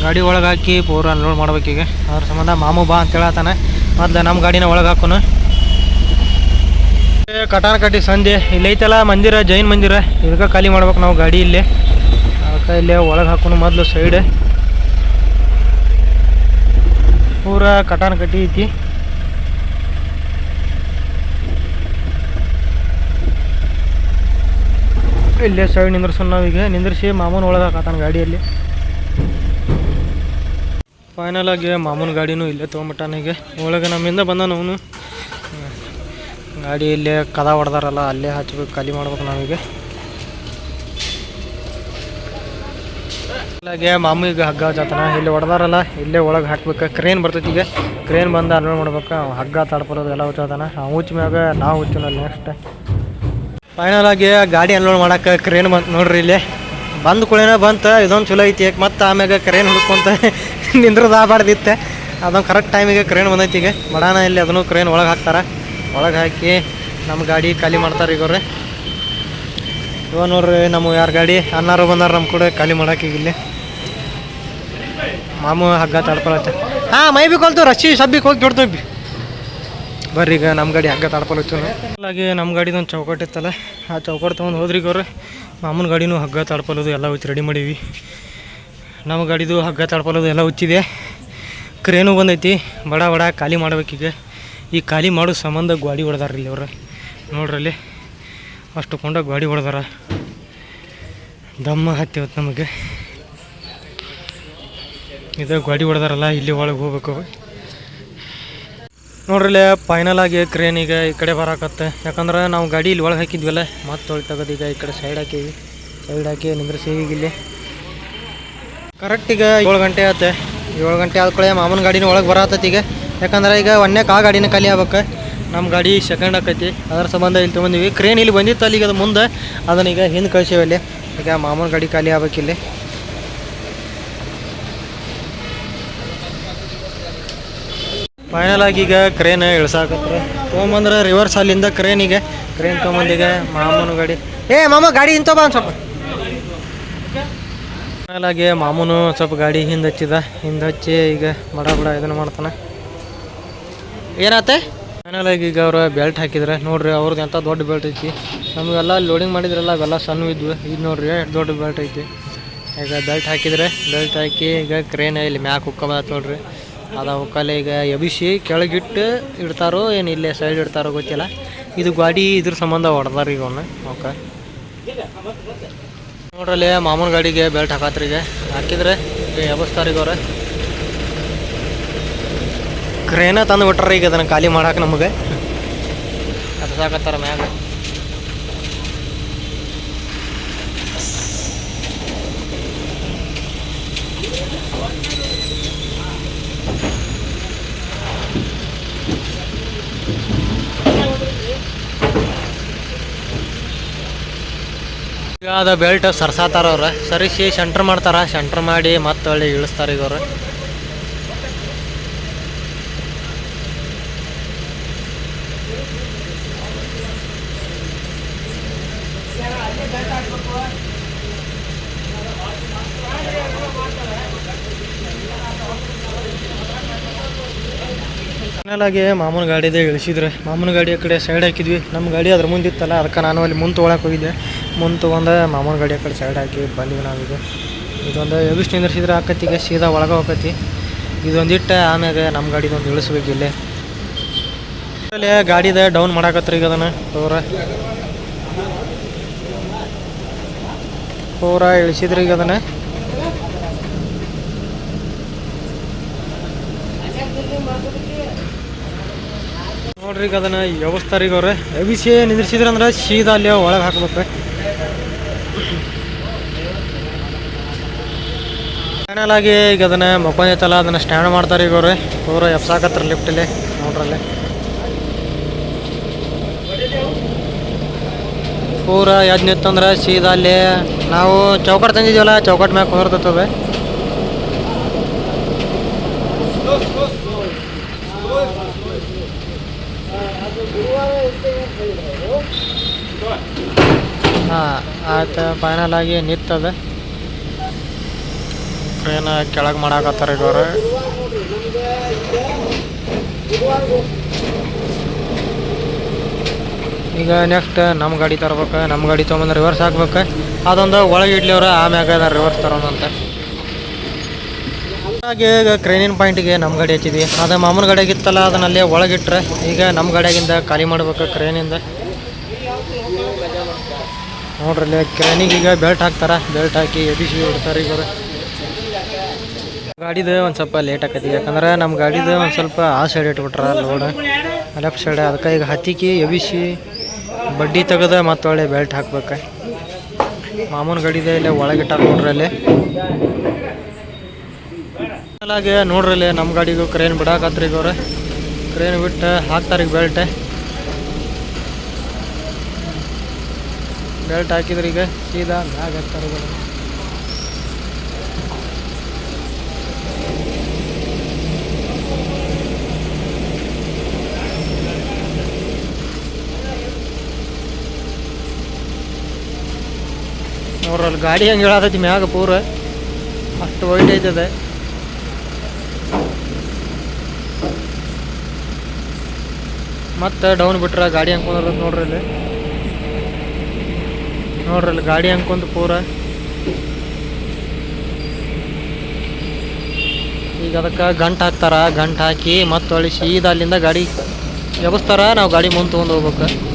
ಗಾಡಿ ಒಳಗೆ ಹಾಕಿ ಪೂರ ಅನ್ಲೋಡ್ ಈಗ. ಅದ್ರ ಸಂಬಂಧ ಮಾಮು ಬಾ ಅಂತ ಹೇಳತ್ತಾನೆ ಮೊದ್ಲು ನಮ್ಮ ಗಾಡಿನ ಒಳಗೆ ಹಾಕೋನು. ಕಟಾನ ಕಟ್ಟಿ ಸಂಧಿ ಇಲ್ಲಿ ಐತಲ್ಲ ಮಂದಿರ, ಜೈನ್ ಮಂದಿರ. ಇದಕ್ಕೆ ಖಾಲಿ ಮಾಡ್ಬೇಕು ನಾವು ಗಾಡಿ ಇಲ್ಲಿ. ಅದಕ್ಕೆ ಇಲ್ಲಿ ಒಳಗೆ ಹಾಕೋನು ಮೊದಲು ಸೈಡ್ ಪೂರ ಕಟಾನ ಕಟ್ಟಿ ಐತಿ. ಇಲ್ಲೇ ಸೈಡ್ ನಿಂದ್ರಸೋಣ ಈಗ. ನಿಂದ್ರಿಸಿ ಮಾಮೂನ್ ಒಳಗೆ ಹಾಕತ್ತಾನ ಗಾಡಿಯಲ್ಲಿ. ಫೈನಲ್ ಆಗಿ ಮಾಮೂನ್ ಗಾಡಿನೂ ಇಲ್ಲೇ ತೊಗೊಂಬಿಟ್ಟಾನ ಈಗ. ಒಳಗೆ ನಮ್ಮಿಂದ ಬಂದಾನ ಅವನು. ಗಾಡಿ ಇಲ್ಲೇ ಕದ ಹೊಡೆದಾರಲ್ಲ, ಅಲ್ಲೇ ಹಚ್ಬೇಕು, ಖಾಲಿ ಮಾಡ್ಬೇಕು ನಾವೀಗ. ಮಾಮೂ ಈಗ ಹಗ್ಗ ಜಾತನ ಇಲ್ಲಿ ಹೊಡೆದಾರಲ್ಲ, ಇಲ್ಲೇ ಒಳಗೆ ಹಾಕ್ಬೇಕು. ಕ್ರೇನ್ ಬರ್ತೈತಿ ಈಗ. ಕ್ರೇನ್ ಬಂದು ಅನ್ವಯ ಮಾಡ್ಬೇಕು. ಹಗ್ಗ ತಡ್ಪಲೋದು ಎಲ್ಲ ಹುಚ್ಚಾತಾನ. ಆ ಹುಚ್ಚ ಮ್ಯಾಗ ನಾವು ಹುಚ್ಚಿನಲ್ಲಿ ನೆಕ್ಸ್ಟ್ ಫೈನಲ್ ಆಗಿ ಗಾಡಿ ಅನ್ಲೋಡ್ ಮಾಡಕ್ಕೆ ಕ್ರೇನ್ ಬಂತು ನೋಡ್ರಿ ಇಲ್ಲಿ. ಬಂದ ಕೂಡೇನ ಬಂತು, ಇದೊಂದು ಚಲೋ ಐತಿ ಮತ್ತೆ ಆಮ್ಯಾಗ ಕ್ರೇನ್ ಹುಡ್ಕೊಂತ ನಿಂದ್ರದ ಆಬಾರ್ದಿತ್ತೆ ಅದೊಂದು ಕರೆಕ್ಟ್ ಟೈಮಿಗೆ ಕ್ರೇನ್ ಬಂದೈತಿ ಈಗ. ಬಡಾನ ಇಲ್ಲಿ ಅದನ್ನು ಕ್ರೇನ್ ಒಳಗೆ ಹಾಕ್ತಾರೆ. ಒಳಗೆ ಹಾಕಿ ನಮ್ಮ ಗಾಡಿ ಖಾಲಿ ಮಾಡ್ತಾರೆ ಈಗ ಇವ ನೋಡ್ರಿ ನಮ್ಮ ಯಾರ ಗಾಡಿ? ಅನ್ನಾರು ಬಂದಾರ ನಮ್ಮ ಕೂಡ ಖಾಲಿ ಮಾಡಕ್ಕೆ ಈಗ ಇಲ್ಲಿ. ಮಾಮು ಹಗ್ಗ ತಡ್ಕೊಳತ್ತೆ. ಹಾಂ, ಮೈ ಬಿ ಕೊಲ್ತು, ರಶಿ ಸಬ್ಬಿಗೆ ಹೋಗಿ ದೊಡ್ಡ ಬಿ ಬರ್ರಿ, ಈಗ ನಮ್ಮ ಗಾಡಿ ಹಗ್ಗ ತಾಡ್ಪಲ್ ಹಾಗೆ ನಮ್ಮ ಗಾಡಿದೊಂದು ಚೌಕಟ್ಟು ಇತ್ತಲ್ಲ, ಆ ಚೌಕಟ್ಟು ತೊಗೊಂಡು ಹೋದ್ರಿ ಅವ್ರೆ ಮಾಮೂನ್ ಗಾಡಿನೂ ಹಗ್ಗ ತಾಡ್ಪಲೋದು ಎಲ್ಲ ಹುಚ್ಚಿ ರೆಡಿ ಮಾಡೀವಿ. ನಮ್ಮ ಗಾಡಿದು ಹಗ್ಗ ತಾಡ್ಪಲೋದು ಎಲ್ಲ ಹುಚ್ಚಿದೆ. ಕ್ರೇನು ಬಂದೈತಿ, ಬಡ ಬಡ ಖಾಲಿ ಮಾಡ್ಬೇಕೀಗ ಈ ಖಾಲಿ ಮಾಡೋ ಸಂಬಂಧ ಗಾಡಿ ಹೊಡೆದಾರ ಇಲ್ಲಿ ಅವ್ರು. ನೋಡ್ರಿ ಅಲ್ಲಿ, ಅಷ್ಟು ಕೊಂಡ ಗಾಡಿ ಹೊಡೆದಾರ. ದಮ್ಮ ಹತ್ತಿವತ್ತು ನಮಗೆ. ಇದು ಗಾಡಿ ಹೊಡೆದಾರಲ್ಲ, ಇಲ್ಲಿ ಒಳಗೆ ಹೋಗ್ಬೇಕು ನೋಡ್ರಿ ಫೈನಲ್ ಆಗಿ ಕ್ರೇನ್ ಈಗ ಈ ಕಡೆ ಬರಾಕತ್ತೆ. ಯಾಕಂದ್ರೆ ನಾವು ಗಾಡಿ ಇಲ್ಲಿ ಒಳಗೆ ಹಾಕಿದ್ವಲ್ಲ, ಮತ್ತೆ ಒಳಗೆ ತೆಗೆದು ಈಗ ಈ ಕಡೆ ಸೈಡ್ ಹಾಕಿವಿ ಸೈಡ್ ಹಾಕಿ ನಿಂದ್ರಿಸಿ ಈಗ ಇಲ್ಲಿ. ಕರೆಕ್ಟ್ ಈಗ ಏಳು ಗಂಟೆ ಆಯ್ತು ಏಳು ಗಂಟೆ ಆದ್ಕೊಳ್ಳೆ ಮಾಮೂನ ಗಾಡಿನ ಒಳಗೆ ಬರತ್ತೈತಿ ಈಗ. ಯಾಕಂದ್ರೆ ಈಗ ಒಂದೇ ಆ ಗಾಡಿನ ಖಾಲಿ ಆಗ್ಬೇಕು. ನಮ್ಮ ಗಾಡಿ ಸೆಕೆಂಡ್ ಆಕೈತಿ. ಅದರ ಸಂಬಂಧ ಇಲ್ಲಿ ತೊಗೊಂಡಿವಿ. ಕ್ರೇನ್ ಇಲ್ಲಿ ಬಂದಿತ್ತು ಅಲ್ಲಿ ಈಗ ಅದು ಮುಂದೆ. ಅದನ್ನ ಈಗ ಹಿಂದೆ ಕಳಿಸೀವಿ ಅಲ್ಲಿ. ಈಗ ಮಾಮೂನ್ ಗಾಡಿ ಖಾಲಿ ಆಗ್ಬೇಕು ಫೈನಲ್ ಆಗಿ ಈಗ ಕ್ರೇನ್ ಇಳ್ಸಾಕತ್ರೆ. ತೊಗೊಂಬಂದ್ರೆ ರಿವರ್ಸ್ ಅಲ್ಲಿಂದ ಕ್ರೇನಿಗೆ ಕ್ರೇನ್ ತೊಗೊಂಬಂದಿಗೆ ಮಾಮೂನು ಗಾಡಿ. ಏ, ಮಾಮ, ಗಾಡಿ ಇಂತ ಬಾ ಸ್ವಲ್ಪ. ಫೈನಲ್ ಆಗಿ ಮಾಮೂನು ಸ್ವಲ್ಪ ಗಾಡಿ ಹಿಂದೆ ಹಚ್ಚಿದ. ಹಿಂದೆ ಹಚ್ಚಿ ಈಗ ಬಡ ಬಡ ಇದನ್ನು ಮಾಡ್ತಾನೆ. ಏನಾತೆ? ಫೈನಲ್ ಆಗಿ ಈಗ ಅವ್ರು ಬೆಲ್ಟ್ ಹಾಕಿದ್ರೆ. ನೋಡ್ರಿ ಅವ್ರದ್ದು ಎಂಥ ದೊಡ್ಡ ಬೆಲ್ಟ್ ಐತಿ. ನಮಗೆಲ್ಲ ಲೋಡಿಂಗ್ ಮಾಡಿದ್ರಲ್ಲ, ಅವೆಲ್ಲ ಸಣ್ಣ ಇದ್ವು. ಇದು ನೋಡ್ರಿ ದೊಡ್ಡ ಬೆಲ್ಟ್ ಐತಿ. ಈಗ ಬೆಲ್ಟ್ ಹಾಕಿದ್ರೆ ಬೆಲ್ಟ್ ಹಾಕಿ ಈಗ ಕ್ರೇನ್ ಇಲ್ಲಿ ಮ್ಯಾಕ್ ಹುಕ್ಕ ನೋಡ್ರಿ. ಅದ ಕಲೆ ಈಗ ಎಬಿಸಿ ಕೆಳಗಿಟ್ಟು ಇಡ್ತಾರೋ ಏನು ಇಲ್ಲೇ ಸೈಡ್ ಇಡ್ತಾರೋ ಗೊತ್ತಿಲ್ಲ. ಇದು ಗಾಡಿ ಇದ್ರ ಸಂಬಂಧ ಹೊಡೆದಾರ ಈಗ ಅವನ್ನ ಓಕೆ. ನೋಡ್ರಲ್ಲಿ ಮಾಮೂನ್ ಗಾಡಿಗೆ ಬೆಲ್ಟ್ ಹಾಕತ್ರಿ ಈಗ ಹಾಕಿದ್ರೆ ಈಗ ಎಬಸ್ತಾರ ಈಗ ಅವ್ರೆ. ಕ್ರೇನ ತಂದು ಬಿಟ್ರಿ ಈಗ ಅದನ್ನು ಖಾಲಿ ಮಾಡಕ್ಕೆ ನಮಗೆ. ಅದು ಸಾಕತ್ತಾರ ಮ್ಯಾಗ. ಅದ ಬೆಲ್ಟ್ ಸರ್ಸಾತಾರ ಅವ್ರ. ಸರಿಸಿ ಸೆಂಟ್ರ್ ಮಾಡ್ತಾರ ಸೆಂಟ್ರ್ ಮಾಡಿ ಮತ್ತೆ ಹೊಳ್ಳಿ ಇಳಿಸ್ತಾರ ಈಗ ಅವ್ರು ಮಾಮೂನ್ ಗಾಡಿದೆ ಇಳಿಸಿದ್ರೆ. ಮಾಮೂನ್ ಗಾಡಿ ಆ ಕಡೆ ಸೈಡ್ ಹಾಕಿದ್ವಿ. ನಮ್ಮ ಗಾಡಿ ಅದ್ರ ಮುಂದಿತ್ತಲ್ಲ, ಅದಕ್ಕೆ ನಾನು ಅಲ್ಲಿ ಮುಂದೆ ತೊಗೊಳಕ್ಕೆ ಹೋಗಿದ್ದೆ. ಮುಂದೆ ತೊಗೊಂಡು ಮಾಮೂಲು ಗಾಡಿ ಆ ಕಡೆ ಸೈಡ್ ಹಾಕಿ ಬಂದಿವಿ ನಾವೀಗ ಇದೊಂದು ಎಬಿಷ್ಟು ನಿಂದ್ರಿಸಿದ್ರೆ ಆಕತ್ತಿಗೆ ಸೀದಾ ಒಳಗೆ ಹೋಗತಿ ಇದೊಂದಿಟ್ಟು ಆಮ್ಯಾಗ ನಮ್ಮ ಗಾಡಿದೊಂದು ಇಳಿಸ್ಬೇಕು ಇಲ್ಲೇ. ಅಲ್ಲಿ ಗಾಡಿದ ಡೌನ್ ಮಾಡಾಕತ್ರಿ ಈಗ ಅದನ್ನು, ಪೂರ. ಪೂರ ಇಳಿಸಿದ್ರಿ ಈಗ ಅದನ್ನು. ನೋಡ್ರಿ ಈಗ ಅದನ್ನ ವ್ಯವಸ್ಥಾರ ಈಗ ಅವ್ರೆ. ಎಬಿಸಿ ನಿಂದ್ರಿಸಿದ್ರೆ ಅಂದ್ರೆ ಸೀದಾ ಅಲ್ಲಿ ಒಳಗೆ ಹಾಕ್ಬೇಕು ಫೈನಲ್ ಆಗಿ ಈಗ ಅದನ್ನ ತಲ ಅದನ್ನ ಸ್ಟ್ಯಾಂಡ್ ಮಾಡ್ತಾರೆ ಈಗ ಅವ್ರೆ. ಪೂರ ಎಪ್ಸಾಕತ್ರ ಲಿಫ್ಟಲ್ಲಿ ನೋಡ್ರಲ್ಲಿ. ಪೂರ ಎದ್ದು ನಿತ್ತಂದ್ರೆ ಸೀದಾ ಅಲ್ಲಿ ನಾವು ಚೌಕಟ್ ತಂದಿದ್ದೀವಲ್ಲ, ಚೌಕಟ್ ಮ್ಯಾಗ ಕುಂದಿರ್ತದೆ ಹಾಂ, ಆಯ್ತು ಫೈನಲ್ ಆಗಿ ನಿಂತದ. ಟ್ರೈನ್ ಕೆಳಗೆ ಮಾಡಾಕತ್ತಾರ ಈಗ ಈಗ ನೆಕ್ಸ್ಟ್ ನಮ್ಮ ಗಾಡಿ ತರ್ಬೇಕು ನಮ್ಮ ಗಾಡಿ ತೊಗೊಂಬಂದು ರಿವರ್ಸ್ ಹಾಕ್ಬೇಕು. ಅದೊಂದು ಒಳಗೆ ಇಡ್ಲಿ ಅವ್ರು ಆಮ್ಯಾಗ ರಿವರ್ಸ್ ತರೋಣಂತ. ಹಾಗೆ ಈಗ ಕ್ರೇನಿನ ಪಾಯಿಂಟಿಗೆ ನಮ್ಮ ಗಾಡಿ ಹಚ್ಚಿದ್ವಿ. ಅದು ಮಾಮೂಲು ಗಾಡಿಯಾಗಿತ್ತಲ್ಲ ಅದನ್ನ ಅಲ್ಲೇ ಒಳಗಿಟ್ರೆ ಈಗ ನಮ್ಮ ಗಾಡಿಯಾಗಿಂದ ಖಾಲಿ ಮಾಡ್ಬೇಕು ಕ್ರೇನಿಂದ ನೋಡ್ರಿ ಕ್ರೇನಿಗೆ ಈಗ ಬೆಲ್ಟ್ ಹಾಕ್ತಾರೆ ಬೆಲ್ಟ್ ಹಾಕಿ ಎಬಿಸಿ ಹೊಡ್ತಾರೆ ಈಗ ಗಾಡಿದು ಒಂದು ಸ್ವಲ್ಪ ಲೇಟ್ ಆಕತಿ. ಯಾಕಂದ್ರೆ ನಮ್ಮ ಗಾಡಿದು ಒಂದು ಸ್ವಲ್ಪ ಆ ಸೈಡ್ ಇಟ್ಬಿಟ್ರ ಲೋಡ್ ಲೆಫ್ಟ್ ಸೈಡ್ ಅದಕ್ಕೆ ಈಗ ಹತ್ತಿಕ್ಕಿ ಎಬಿಸಿ ಬಡ್ಡಿ ತೆಗೆದ ಮತ್ತೆ ಒಳ್ಳೆ ಬೆಲ್ಟ್ ಹಾಕ್ಬೇಕು. ಮಾಮೂನ್ ಗಾಡಿದೆ ಇಲ್ಲೇ ಒಳಗಿಟ್ಟ ನೋಡ್ರಿ ಅಲ್ಲಿ ಹಾಗೆ ನೋಡ್ರಿ ಇಲ್ಲಿ ನಮ್ಮ ಗಾಡಿಗೂ ಕ್ರೇನ್ ಬಿಡಾಕತ್ರಿ ಈಗ ಅವ್ರು ಕ್ರೇನ್ ಬಿಟ್ಟು ಹಾಕ್ತಾರೆ ಈಗ ಬೆಲ್ಟ್ ಬೆಲ್ಟ್ ಹಾಕಿದ್ರೆ ಈಗ ಸೀದಾ ಮ್ಯಾಗ ಹಾಕ್ತಾರೆ ಅಲ್ಲಿ ಗಾಡಿ ಹೆಂಗೆ ಹೇಳತೈತಿ ಮ್ಯಾಗ ಪೂರ. ಅಷ್ಟು ವೈಟ್ ಐತದೆ. ಮತ್ತೆ ಡೌನ್ ಬಿಟ್ರೆ ಗಾಡಿ ಹಂಗೆ ನೋಡ್ರಿ ಇಲ್ಲಿ. ನೋಡ್ರಿ ಅಲ್ಲಿ ಗಾಡಿ ಹಂಗೆ ಪೂರ. ಈಗ ಈಗ ಅದಕ್ಕೆ ಗಂಟು ಹಾಕ್ತಾರ. ಗಂಟು ಹಾಕಿ ಮತ್ತೆ ಹೊಳ್ಳಿ ಸೀದಾ ಅಲ್ಲಿಂದ ಗಾಡಿ ಎಬ್ಬಿಸ್ತಾರ ನಾವು ಗಾಡಿ ಮುಂದೆ ತೊಗೊಂಡು ಹೋಗ್ಬೇಕು.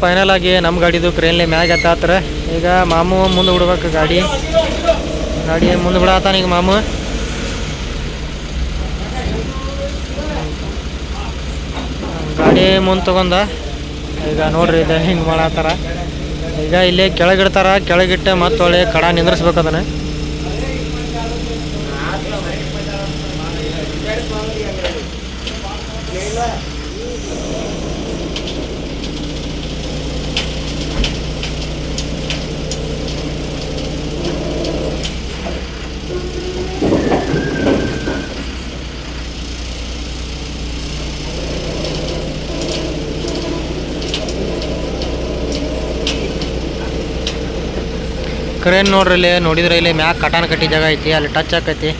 ಫೈನಲ್ ಆಗಿ ನಮ್ಮ ಗಾಡಿದು ಕ್ರೇನ್ಲಿ ಮ್ಯಾಗ ಎತ್ತಾತ್ರ ಈಗ ಮಾಮು ಮುಂದೆ ಬಿಡ್ಬೇಕು ಗಾಡಿ. ಗಾಡಿ ಮುಂದೆ ಬಿಡತ್ತಾನ ಈಗ ಮಾಮು. ಗಾಡಿ ಮುಂದೆ ತಗೊಂಡ. ಈಗ ನೋಡ್ರಿ ಇದು ಹಿಂಗೆ ಮಾಡತ್ತಾರ. ಈಗ ಇಲ್ಲಿ ಕೆಳಗಿಡ್ತಾರ. ಕೆಳಗಿಟ್ಟು ಮತ್ತೆ ಒಳ್ಳೆ ಕಡ ನಿಂದ್ರಿಸ್ಬೇಕು ಅದನ್ನ. ಕ್ರೇನ್ ನೋಡ್ರಿ ಇಲ್ಲಿ ನೋಡಿದ್ರೆ ಇಲ್ಲಿ ಮ್ಯಾಗ ಕಟಾನ್ ಕಟ್ಟಿ ಜಾಗ ಐತಿ, ಅಲ್ಲಿ ಟಚ್ ಆಕೈತಿ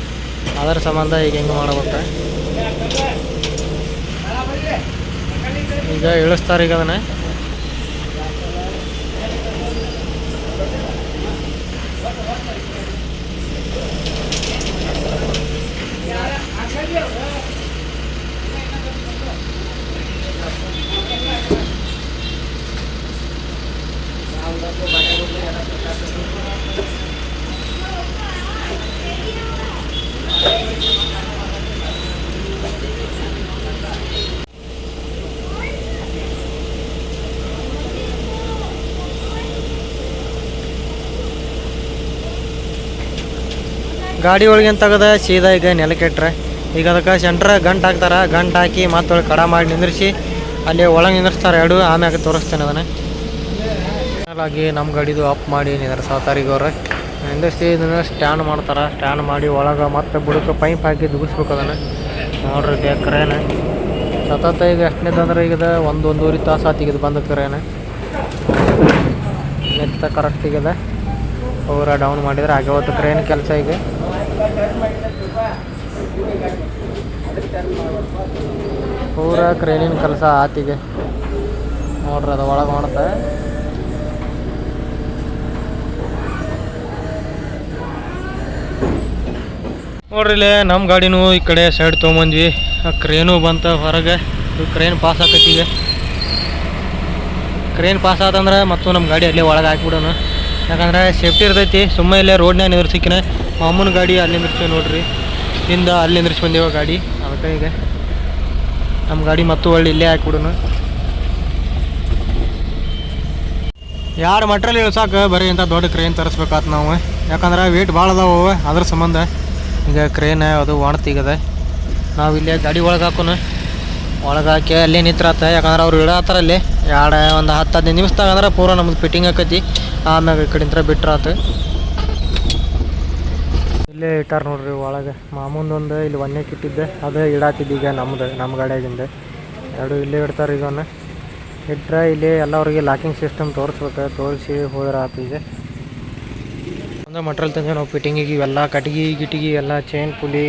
ಅದರ ಸಂಬಂಧ ಈಗ ಹೆಂಗೆ ಮಾಡ್ಬೇಕು? ಈಗ ಇಳಿಸ್ತಾರೆ ಈಗ ಅದನ್ನ. ಗಾಡಿ ಒಳಗೆ ತೆಗೆದ? ಸೀದಾ ಈಗ ನೆಲಕ್ಕೆ ಕೆಟ್ಟರೆ ಈಗ ಅದಕ್ಕೆ ಸೆಂಟ್ರ್ ಗಂಟು ಹಾಕ್ತಾರೆ. ಗಂಟು ಹಾಕಿ ಮತ್ತೊಳಗೆ ಕಡ ಮಾಡಿ ನಿಂದಿರಿಸಿ, ಅಲ್ಲಿ ಒಳಗೆ ನಿಂದಿರ್ಸ್ತಾರೆ ಎರಡು, ಆಮ್ಯಾಗ ತೋರಿಸ್ತೇನೆ ಅದನ್ನು ಆಗಿ ನಮ್ಮ ಗಾಡಿದು ಅಪ್ ಮಾಡಿ ನಿಂದ್ರ ಈಗ ನಿಂದಿರ್ಸಿ ಇದನ್ನು ಸ್ಟ್ಯಾಂಡ್ ಮಾಡ್ತಾರೆ. ಸ್ಟ್ಯಾಂಡ್ ಮಾಡಿ ಒಳಗೆ ಮತ್ತೆ ಬುಡಕ್ಕೆ ಪೈಪ್ ಹಾಕಿ ದುಗಿಸ್ಬೇಕು ಅದನ್ನು. ನೋಡ್ರಿ ಇದೆ ಕ್ರೇನ. ಸತತ ಈಗ ಎಷ್ಟನೇದಂದ್ರೆ ಈಗ ಒಂದು ಒಂದೂವರೆ ತಾಸು ಆತಿಗಿದು ಬಂದ ಕ್ರೇನ. ನೆತ್ತ ಕರೆಕ್ಟ್ ಇದೆ. ಪೂರ ಡೌನ್ ಮಾಡಿದರೆ ಹಾಗೆ ಹೊತ್ತು ಕ್ರೇನ್ ಕೆಲಸ ಈಗ. ಪೂರ ಕ್ರೇನಿನ ಕೆಲಸ ಆತಿಗೆ. ನೋಡ್ರಿ ಅದು ಒಳಗೆ ಮಾಡುತ್ತೆ ನೋಡ್ರಿ ಇಲ್ಲೇ ನಮ್ಮ ಗಾಡಿನೂ ಈ ಕಡೆ ಸೈಡ್ ತೊಗೊಂಬಂದ್ವಿ. ಆ ಕ್ರೇನು ಬಂತ ಹೊರಗೆ. ಇದು ಕ್ರೇನ್ ಪಾಸ್ ಈಗ. ಕ್ರೇನ್ ಪಾಸ್ ಆತಂದ್ರೆ ಮತ್ತು ನಮ್ಮ ಗಾಡಿ ಅಲ್ಲೇ ಒಳಗೆ ಹಾಕ್ಬಿಡೋಣ. ಯಾಕಂದ್ರೆ ಸೇಫ್ಟಿ ಇರ್ತೈತಿ. ಸುಮ್ಮನೆ ಇಲ್ಲೇ ರೋಡ್ನ್ಯಾಗ ನಿಂದ್ರಸಿಕಿನ ಮಾಮೂನ್ ಗಾಡಿ ಅಲ್ಲಿ ನಿಂದ್ರಿಸ್ತೀವಿ ನೋಡ್ರಿ. ಹಿಂದ ಅಲ್ಲಿ ನಿಂದ್ರಿಸಿ ಬಂದೇವ ಗಾಡಿ. ಅದಕ್ಕೆ ಈಗ ನಮ್ಮ ಗಾಡಿ ಮತ್ತು ಒಳ್ಳೆ ಇಲ್ಲೇ ಹಾಕ್ಬಿಡೋಣ. ಯಾರು ಮಟ್ರಲ್ಲಿ ಇಳ್ಸಾಕ ಬರೀ ಇಂಥ ದೊಡ್ಡ ಕ್ರೇನ್ ತರಿಸ್ಬೇಕಾತ್ ನಾವು. ಯಾಕಂದ್ರೆ ವೇಟ್ ಭಾಳ ಅದಾವ, ಅದ್ರ ಸಂಬಂಧ. ಈಗ ಕ್ರೇನ್, ಅದು ಒಣತಿಗದ ನಾವು ಇಲ್ಲೇ ಗಾಡಿ ಒಳಗೆ ಹಾಕೋಣ. ಒಳಗೆ ಹಾಕಿ ಅಲ್ಲೇ ನಿಂತ್ರಾತ. ಯಾಕಂದ್ರೆ ಅವ್ರು ಇಡತ್ತಾರ ಅಲ್ಲಿ ಎರಡು ಒಂದು ಹತ್ತು ಹದಿನೈದು ನಿಮಿಷದಾಗ ಅಂದ್ರೆ ಪೂರ ನಮ್ಗೆ ಫಿಟ್ಟಿಂಗ್ ಆಕೈತಿ. ಆಮ್ಯಾಗ ಈ ಕಡೆಯಿಂದ ಬಿಟ್ರಾತ. ಇಲ್ಲೇ ಇಟ್ಟಾರ ನೋಡ್ರಿ ಒಳಗೆ. ಮಾಮೂಂದೊಂದು ಇಲ್ಲಿ ಒಂದೇ ಇಟ್ಟಿದ್ದೆ ಅದೇ ಇಡಾತಿದ್ದು ಈಗ ನಮ್ದು ನಮ್ಮ ಗಾಡಿಯಾಗಿಂದ. ಎರಡು ಇಲ್ಲೇ ಇಡ್ತಾರೆ ಈಗ ಇಟ್ಟರೆ ಇಲ್ಲಿ ಎಲ್ಲ ಅವ್ರಿಗೆ ಲಾಕಿಂಗ್ ಸಿಸ್ಟಮ್ ತೋರಿಸ್ಬೇಕು, ತೋರಿಸಿ ಹೋದ್ರೆ ಆತು ಈಗ. ಅಂದ್ರೆ ಮಟ್ರಲ್ ತಂದೆ ನಾವು ಫಿಟ್ಟಿಂಗಿಗೆ ಇವೆಲ್ಲ ಕಟ್ಗಿ, ಗಿಟ್ಗಿ, ಎಲ್ಲ ಚೈನ್ ಪುಲಿ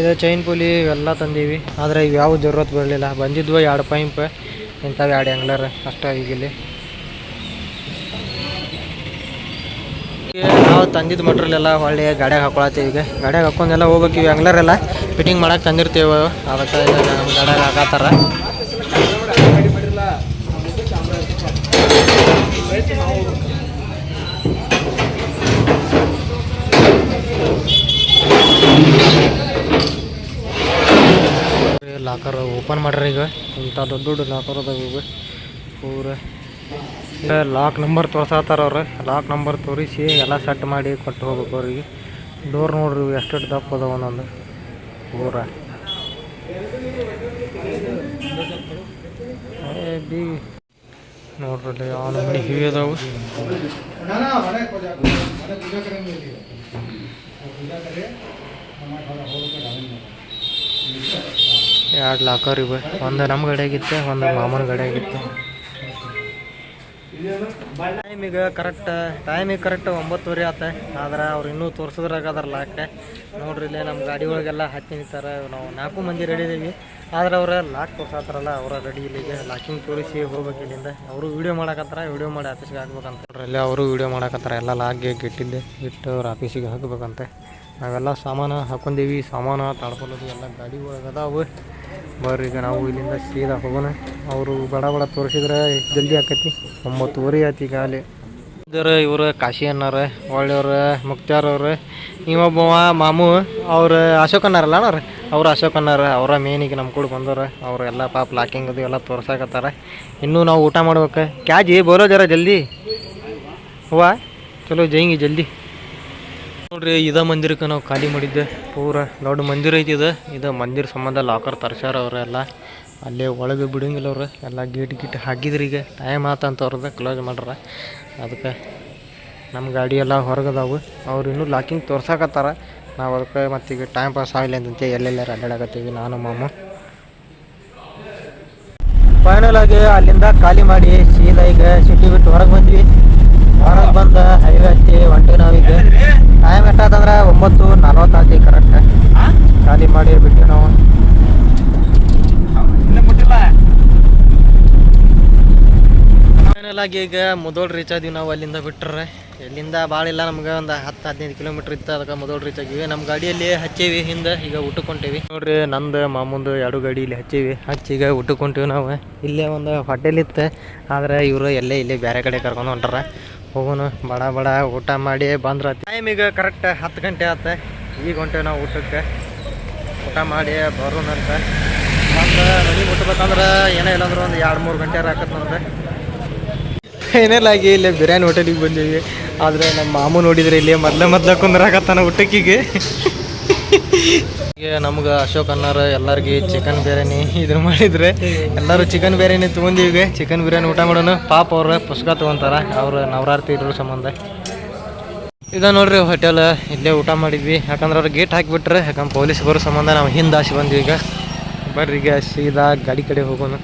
ಇದು ಚೈನ್ ಪುಲಿ ಇವೆಲ್ಲ ತಂದೀವಿ. ಆದರೆ ಇವು ಯಾವ ಜರೂರತ್ ಬರಲಿಲ್ಲ. ಬಂದಿದ್ವು ಎರಡು ಪೈಂಪ್ ಇಂಥವು ಎರಡು ಎಂಗ್ಲರ್ ಅಷ್ಟೇ ಈಗ ಇಲ್ಲಿ ಈಗ ನಾವು ತಂದಿದ್ದ ಮಟ್ರಲ್ ಎಲ್ಲ ಹೊಳ್ಳಿ ಗಾಡ್ಯಾಗ ಹಾಕೊಳತ್ತೀವಿ ಈಗ. ಗಾಡ್ಯಾಗ ಹಾಕೊಂಡೆಲ್ಲ ಹೋಗ್ಬೇಕು ಇವು ಆ್ಯಂಗ್ಲರ್ ಎಲ್ಲ ಫಿಟ್ಟಿಂಗ್ ಮಾಡಕ್ಕೆ ತಂದಿರ್ತೀವಿ ಅದಕ್ಕೆ ಗಾಡ್ಯಾಗ ಹಾಕತ್ತಾರ. ಲಾಕರ್ ಓಪನ್ ಮಾಡ್ರಿ ಈಗ. ಇಂಥ ದೊಡ್ಡ ದೊಡ್ಡ ಲಾಕರ್ ಅದಾವ ಈಗ ಪೂರ. ಲಾಕ್ ನಂಬರ್ ತೋರ್ಸತ್ತಾರ ಅವ್ರು. ಲಾಕ್ ನಂಬರ್ ತೋರಿಸಿ ಎಲ್ಲ ಸೆಟ್ ಮಾಡಿ ಕೊಟ್ಟು ಹೋಗ್ಬೇಕು ಅವ್ರಿಗೆ. ಡೋರ್ ನೋಡ್ರಿ ಎಷ್ಟು ದಪ್ಪ ಅದಾವ ಒಂದೊಂದು ಊರ ನೋಡ್ರಿ ಯಾವ ನಮೂನಿ ಹಿವಿ ಅದಾವು. ಎರಡು ಲಾಕರ್ ಇವೆ. ಒಂದು ನಮ್ಮ ಗಡಿಯಾಗಿತ್ತು ಒಂದು ಮಾಮನ ಟೈಮಿಗೆ ಕರೆಕ್ಟ್ ಟೈಮಿಗೆ ಕರೆಕ್ಟ್ ಒಂಬತ್ತುವರೆ ಆತ. ಆದ್ರೆ ಅವ್ರು ಇನ್ನೂ ತೋರಿಸಿದ್ರಾಗ ಅದ್ರ ಲಾಕ್ ನೋಡ್ರಿ ಇಲ್ಲೇ ನಮ್ಮ ಗಾಡಿ ಒಳಗೆಲ್ಲ ಹಾಕಿ ನಿಂತಾರೆ ನಾವು ನಾಲ್ಕು ಮಂದಿ ರೆಡಿ ಇದೀವಿ. ಆದ್ರೆ ಅವ್ರ ಲಾಕ್ ತೋರ್ಸಾತಾರಲ್ಲ, ಅವರ ರೆಡಿ ಇಲ್ಲಿಗೆ ಲಾಕಿಂಗ್ ತೋರಿಸಿ ಹೋಗ್ಬೇಕು ಇಲ್ಲಿಂದ. ಅವರು ವೀಡಿಯೋ ಮಾಡಾಕತ್ತಾರ ವೀಡಿಯೋ ಮಾಡಿ ಆಫೀಸ್ಗೆ ಹಾಕ್ಬೇಕಂತ. ನೋಡ್ರಿ ಅವರು ವೀಡಿಯೋ ಮಾಡಾಕತ್ತಾರ. ಎಲ್ಲ ಲಾಕ್ ಗಿಟ್ಟಿದ್ದೆ ಇಟ್ಟು ಅವ್ರ ಆಫೀಸಿಗೆ ಹಾಕ್ಬೇಕಂತೆ. ನಾವೆಲ್ಲ ಸಾಮಾನು ಹಾಕೊಂಡೀವಿ ಸಾಮಾನು ತಾಡ್ಕೊಳ್ಳೋದು ಎಲ್ಲ ಗಾಡಿ ಅದಾವು ಬರ್ರಿ ಈಗ ನಾವು ಇಲ್ಲಿಂದ ಸೀದಾ ಹೋಗೋಣ. ಅವರು ಬಡ ಬಡ ತೋರಿಸಿದ್ರೆ ಜಲ್ದಿ ಆಕೈತಿ. ಒಂಬತ್ತುವರೆ ಆಯ್ತು ಈಗ ಅಲ್ಲಿ. ಇವರು ಕಾಶಿ ಅನ್ನಾರ, ಒಳ್ಳೆಯವ್ರ ಮುಕ್ತ್ಯಾರ್ ಅವ್ರ ಇವೊಬ್ಬವ ಮಾಮು, ಅವ್ರು ಅಶೋಕ್ ಅನ್ನಾರಲ್ಲ ಅಣ್ಣ ಅವ್ರು ಅಶೋಕ್ ಅನ್ನಾರ, ಅವರ ಮೇನಿಗೆ ನಮ್ಮ ಕೂಡ ಬಂದವ್ರ. ಅವ್ರು ಎಲ್ಲ ಪಾಪ ಲಾಕಿಂಗ್ ಅದು ಎಲ್ಲ ತೋರ್ಸಾಕತ್ತಾರ. ಇನ್ನೂ ನಾವು ಊಟ ಮಾಡ್ಬೇಕು. ಕ್ಯಾಜಿ ಬರೋ ಜರ ಜಲ್ದಿ. ಹೂವ? ಚಲೋ, ಜೈಂಗಿ ಜಲ್ದಿ. ನೋಡ್ರಿ, ಇದ ಮಂದಿರಕ್ಕೆ ನಾವು ಖಾಲಿ ಮಾಡಿದ್ದೆ. ಪೂರ ದೊಡ್ಡ ಮಂದಿರ ಐತಿ ಇದು. ಇದು ಮಂದಿರ ಸಂಬಂಧ ಲಾಕರ್ ತರ್ಸ್ಯಾರ ಅವರೆಲ್ಲ ಅಲ್ಲೇ ಒಳಗೆ ಬಿಡಂಗಿಲ್ಲ ಅವ್ರು. ಎಲ್ಲ ಗೇಟ್ ಗೀಟ್ ಹಾಕಿದ್ರಿ ಈಗ. ಟೈಮ್ ಆತಂತ ಅವ್ರದ್ದು ಕ್ಲೋಸ್ ಮಾಡ್ರ. ಅದಕ್ಕೆ ನಮ್ಮ ಗಾಡಿ ಎಲ್ಲ ಹೊರಗದಾವು. ಅವ್ರು ಇನ್ನೂ ಲಾಕಿಂಗ್ ತೋರ್ಸಾಕತ್ತಾರ. ನಾವು ಅದಕ್ಕೆ ಮತ್ತೀಗ ಟೈಮ್ ಪಾಸ್ ಆಗಲಿ ಅಂತಂತೆ ಎಲ್ಲೆಲ್ಲಾರ ಅಡ್ಡಾಡಕತ್ತೀವಿ ನಾನು, ಮಾಮ. ಫೈನಲ್ ಆಗಿ ಅಲ್ಲಿಂದ ಖಾಲಿ ಮಾಡಿ ಸೀದಾ ಈಗ ಸಿಟಿ ಬಿಟ್ಟು ಹೊರಗೆ ಬಂದ್ವಿ. ಹೊರಗೆ ಬಂದ ಹೈವೇ ಹತ್ತಿ ಹೊಂಟೆ ನಾವೀಗ ಟೈಮ್ ಎಷ್ಟಾತಂದ್ರೆ ಒಂಬತ್ತು ನಲ್ವತ್ತಾತಿ ಕರೆಕ್ಟ್ ಖಾಲಿ ಮಾಡಿ ಬಿಟ್ಟು ನಾವು. ಫೈನಲಾಗಿ ಆಗಿ ಈಗ ಮುದೋಳ್ ರೀಚ್ ಆದೀವಿ ನಾವು ಅಲ್ಲಿಂದ ಬಿಟ್ಟರೆ ಎಲ್ಲಿಂದ ಭಾಳ ಇಲ್ಲ ನಮ್ಗೆ ಒಂದು ಹತ್ತು ಹದಿನೈದು ಕಿಲೋಮೀಟ್ರ್ ಇತ್ತು ಅದಕ್ಕೆ ಮುದೋಳ್ ರೀಚ್ ಆಗಿವಿ. ನಮ್ಮ ಗಾಡಿಯಲ್ಲಿ ಹಚ್ಚೇವಿ ಹಿಂದೆ ಈಗ ಊಟಕ್ಕೆ ಹೊಂಟೇವಿ ನೋಡ್ರಿ ನಂದು ಮಾಮೂಂದು ಎರಡು ಗಾಡಿ ಇಲ್ಲಿ ಹಚ್ಚೇವಿ. ಹಚ್ಚಿ ಈಗ ಊಟಕ್ಕೆ ಹೊಂಟೀವಿ ನಾವು. ಇಲ್ಲೇ ಒಂದು ಹೋಟೆಲ್ ಇತ್ತು. ಆದರೆ ಇವರು ಎಲ್ಲೇ ಇಲ್ಲೇ ಬೇರೆ ಕಡೆ ಕರ್ಕೊಂಡು ಹೊಂಟಾರ. ಹೋಗೋಣ. ಬಡ ಬಡ ಊಟ ಮಾಡಿ ಬಂದ್ರ ಟೈಮ್ ಈಗ ಕರೆಕ್ಟ್ ಹತ್ತು ಗಂಟೆ ಆತ ಈಗ ಹೊಂಟೇವಿ ನಾವು ಊಟಕ್ಕೆ. ಊಟ ಮಾಡಿ ಬರೋಣ ಅಂತ. ಬಂದು ಮನೆಗೆ ಮುಟ್ಬೇಕಂದ್ರೆ ಏನೇ ಇಲ್ಲ ಅಂದ್ರೆ ಒಂದು ಎರಡು ಮೂರು ಗಂಟೆ ಆಕತ್ ಏನೇ ಆಗಿ ಇಲ್ಲಿ ಬಿರಿಯಾನಿ ಹೋಟೆಲಿಗೆ ಬಂದೀವಿ. ಆದರೆ ನಮ್ಮ ಮಾಮು ನೋಡಿದ್ರೆ ಇಲ್ಲಿ ಮೊದಲೇ ಮೊದಲ ಕುಂದ್ರಾಕತ್ತಾನ ಊಟಕ್ಕಿಗೆ. ನಮ್ಗೆ ಅಶೋಕ್ ಅನ್ನಾರ, ಎಲ್ಲರಿಗೆ ಚಿಕನ್ ಬಿರಿಯಾನಿ ಇದನ್ನ ಮಾಡಿದ್ರೆ, ಎಲ್ಲರೂ ಚಿಕನ್ ಬಿರಿಯಾನಿ ತೊಗೊಂಡಿವಿ. ಚಿಕನ್ ಬಿರಿಯಾನಿ ಊಟ ಮಾಡೋಣ. ಪಾಪ ಅವ್ರ ಪುಸ್ತಕ ತೊಗೊಂತಾರ. ಅವ್ರ ನವರಾತ್ರಿ ಇರೋ ಸಂಬಂಧ. ಇದ ನೋಡ್ರಿ ಹೋಟೆಲ್ ಇಲ್ಲೇ ಊಟ ಮಾಡಿದ್ವಿ. ಯಾಕಂದ್ರೆ ಅವ್ರು ಗೇಟ್ ಹಾಕಿಬಿಟ್ರೆ, ಯಾಕಂದ್ರೆ ಪೊಲೀಸ್ ಬರೋ ಸಂಬಂಧ ನಾವು ಹಿಂದಾಶಿ ಬಂದ್ವಿ ಈಗ. ಬರ್ರಿ ಈಗ ಸೀದಾ ಗಾಡಿ ಕಡೆ ಹೋಗೋಣ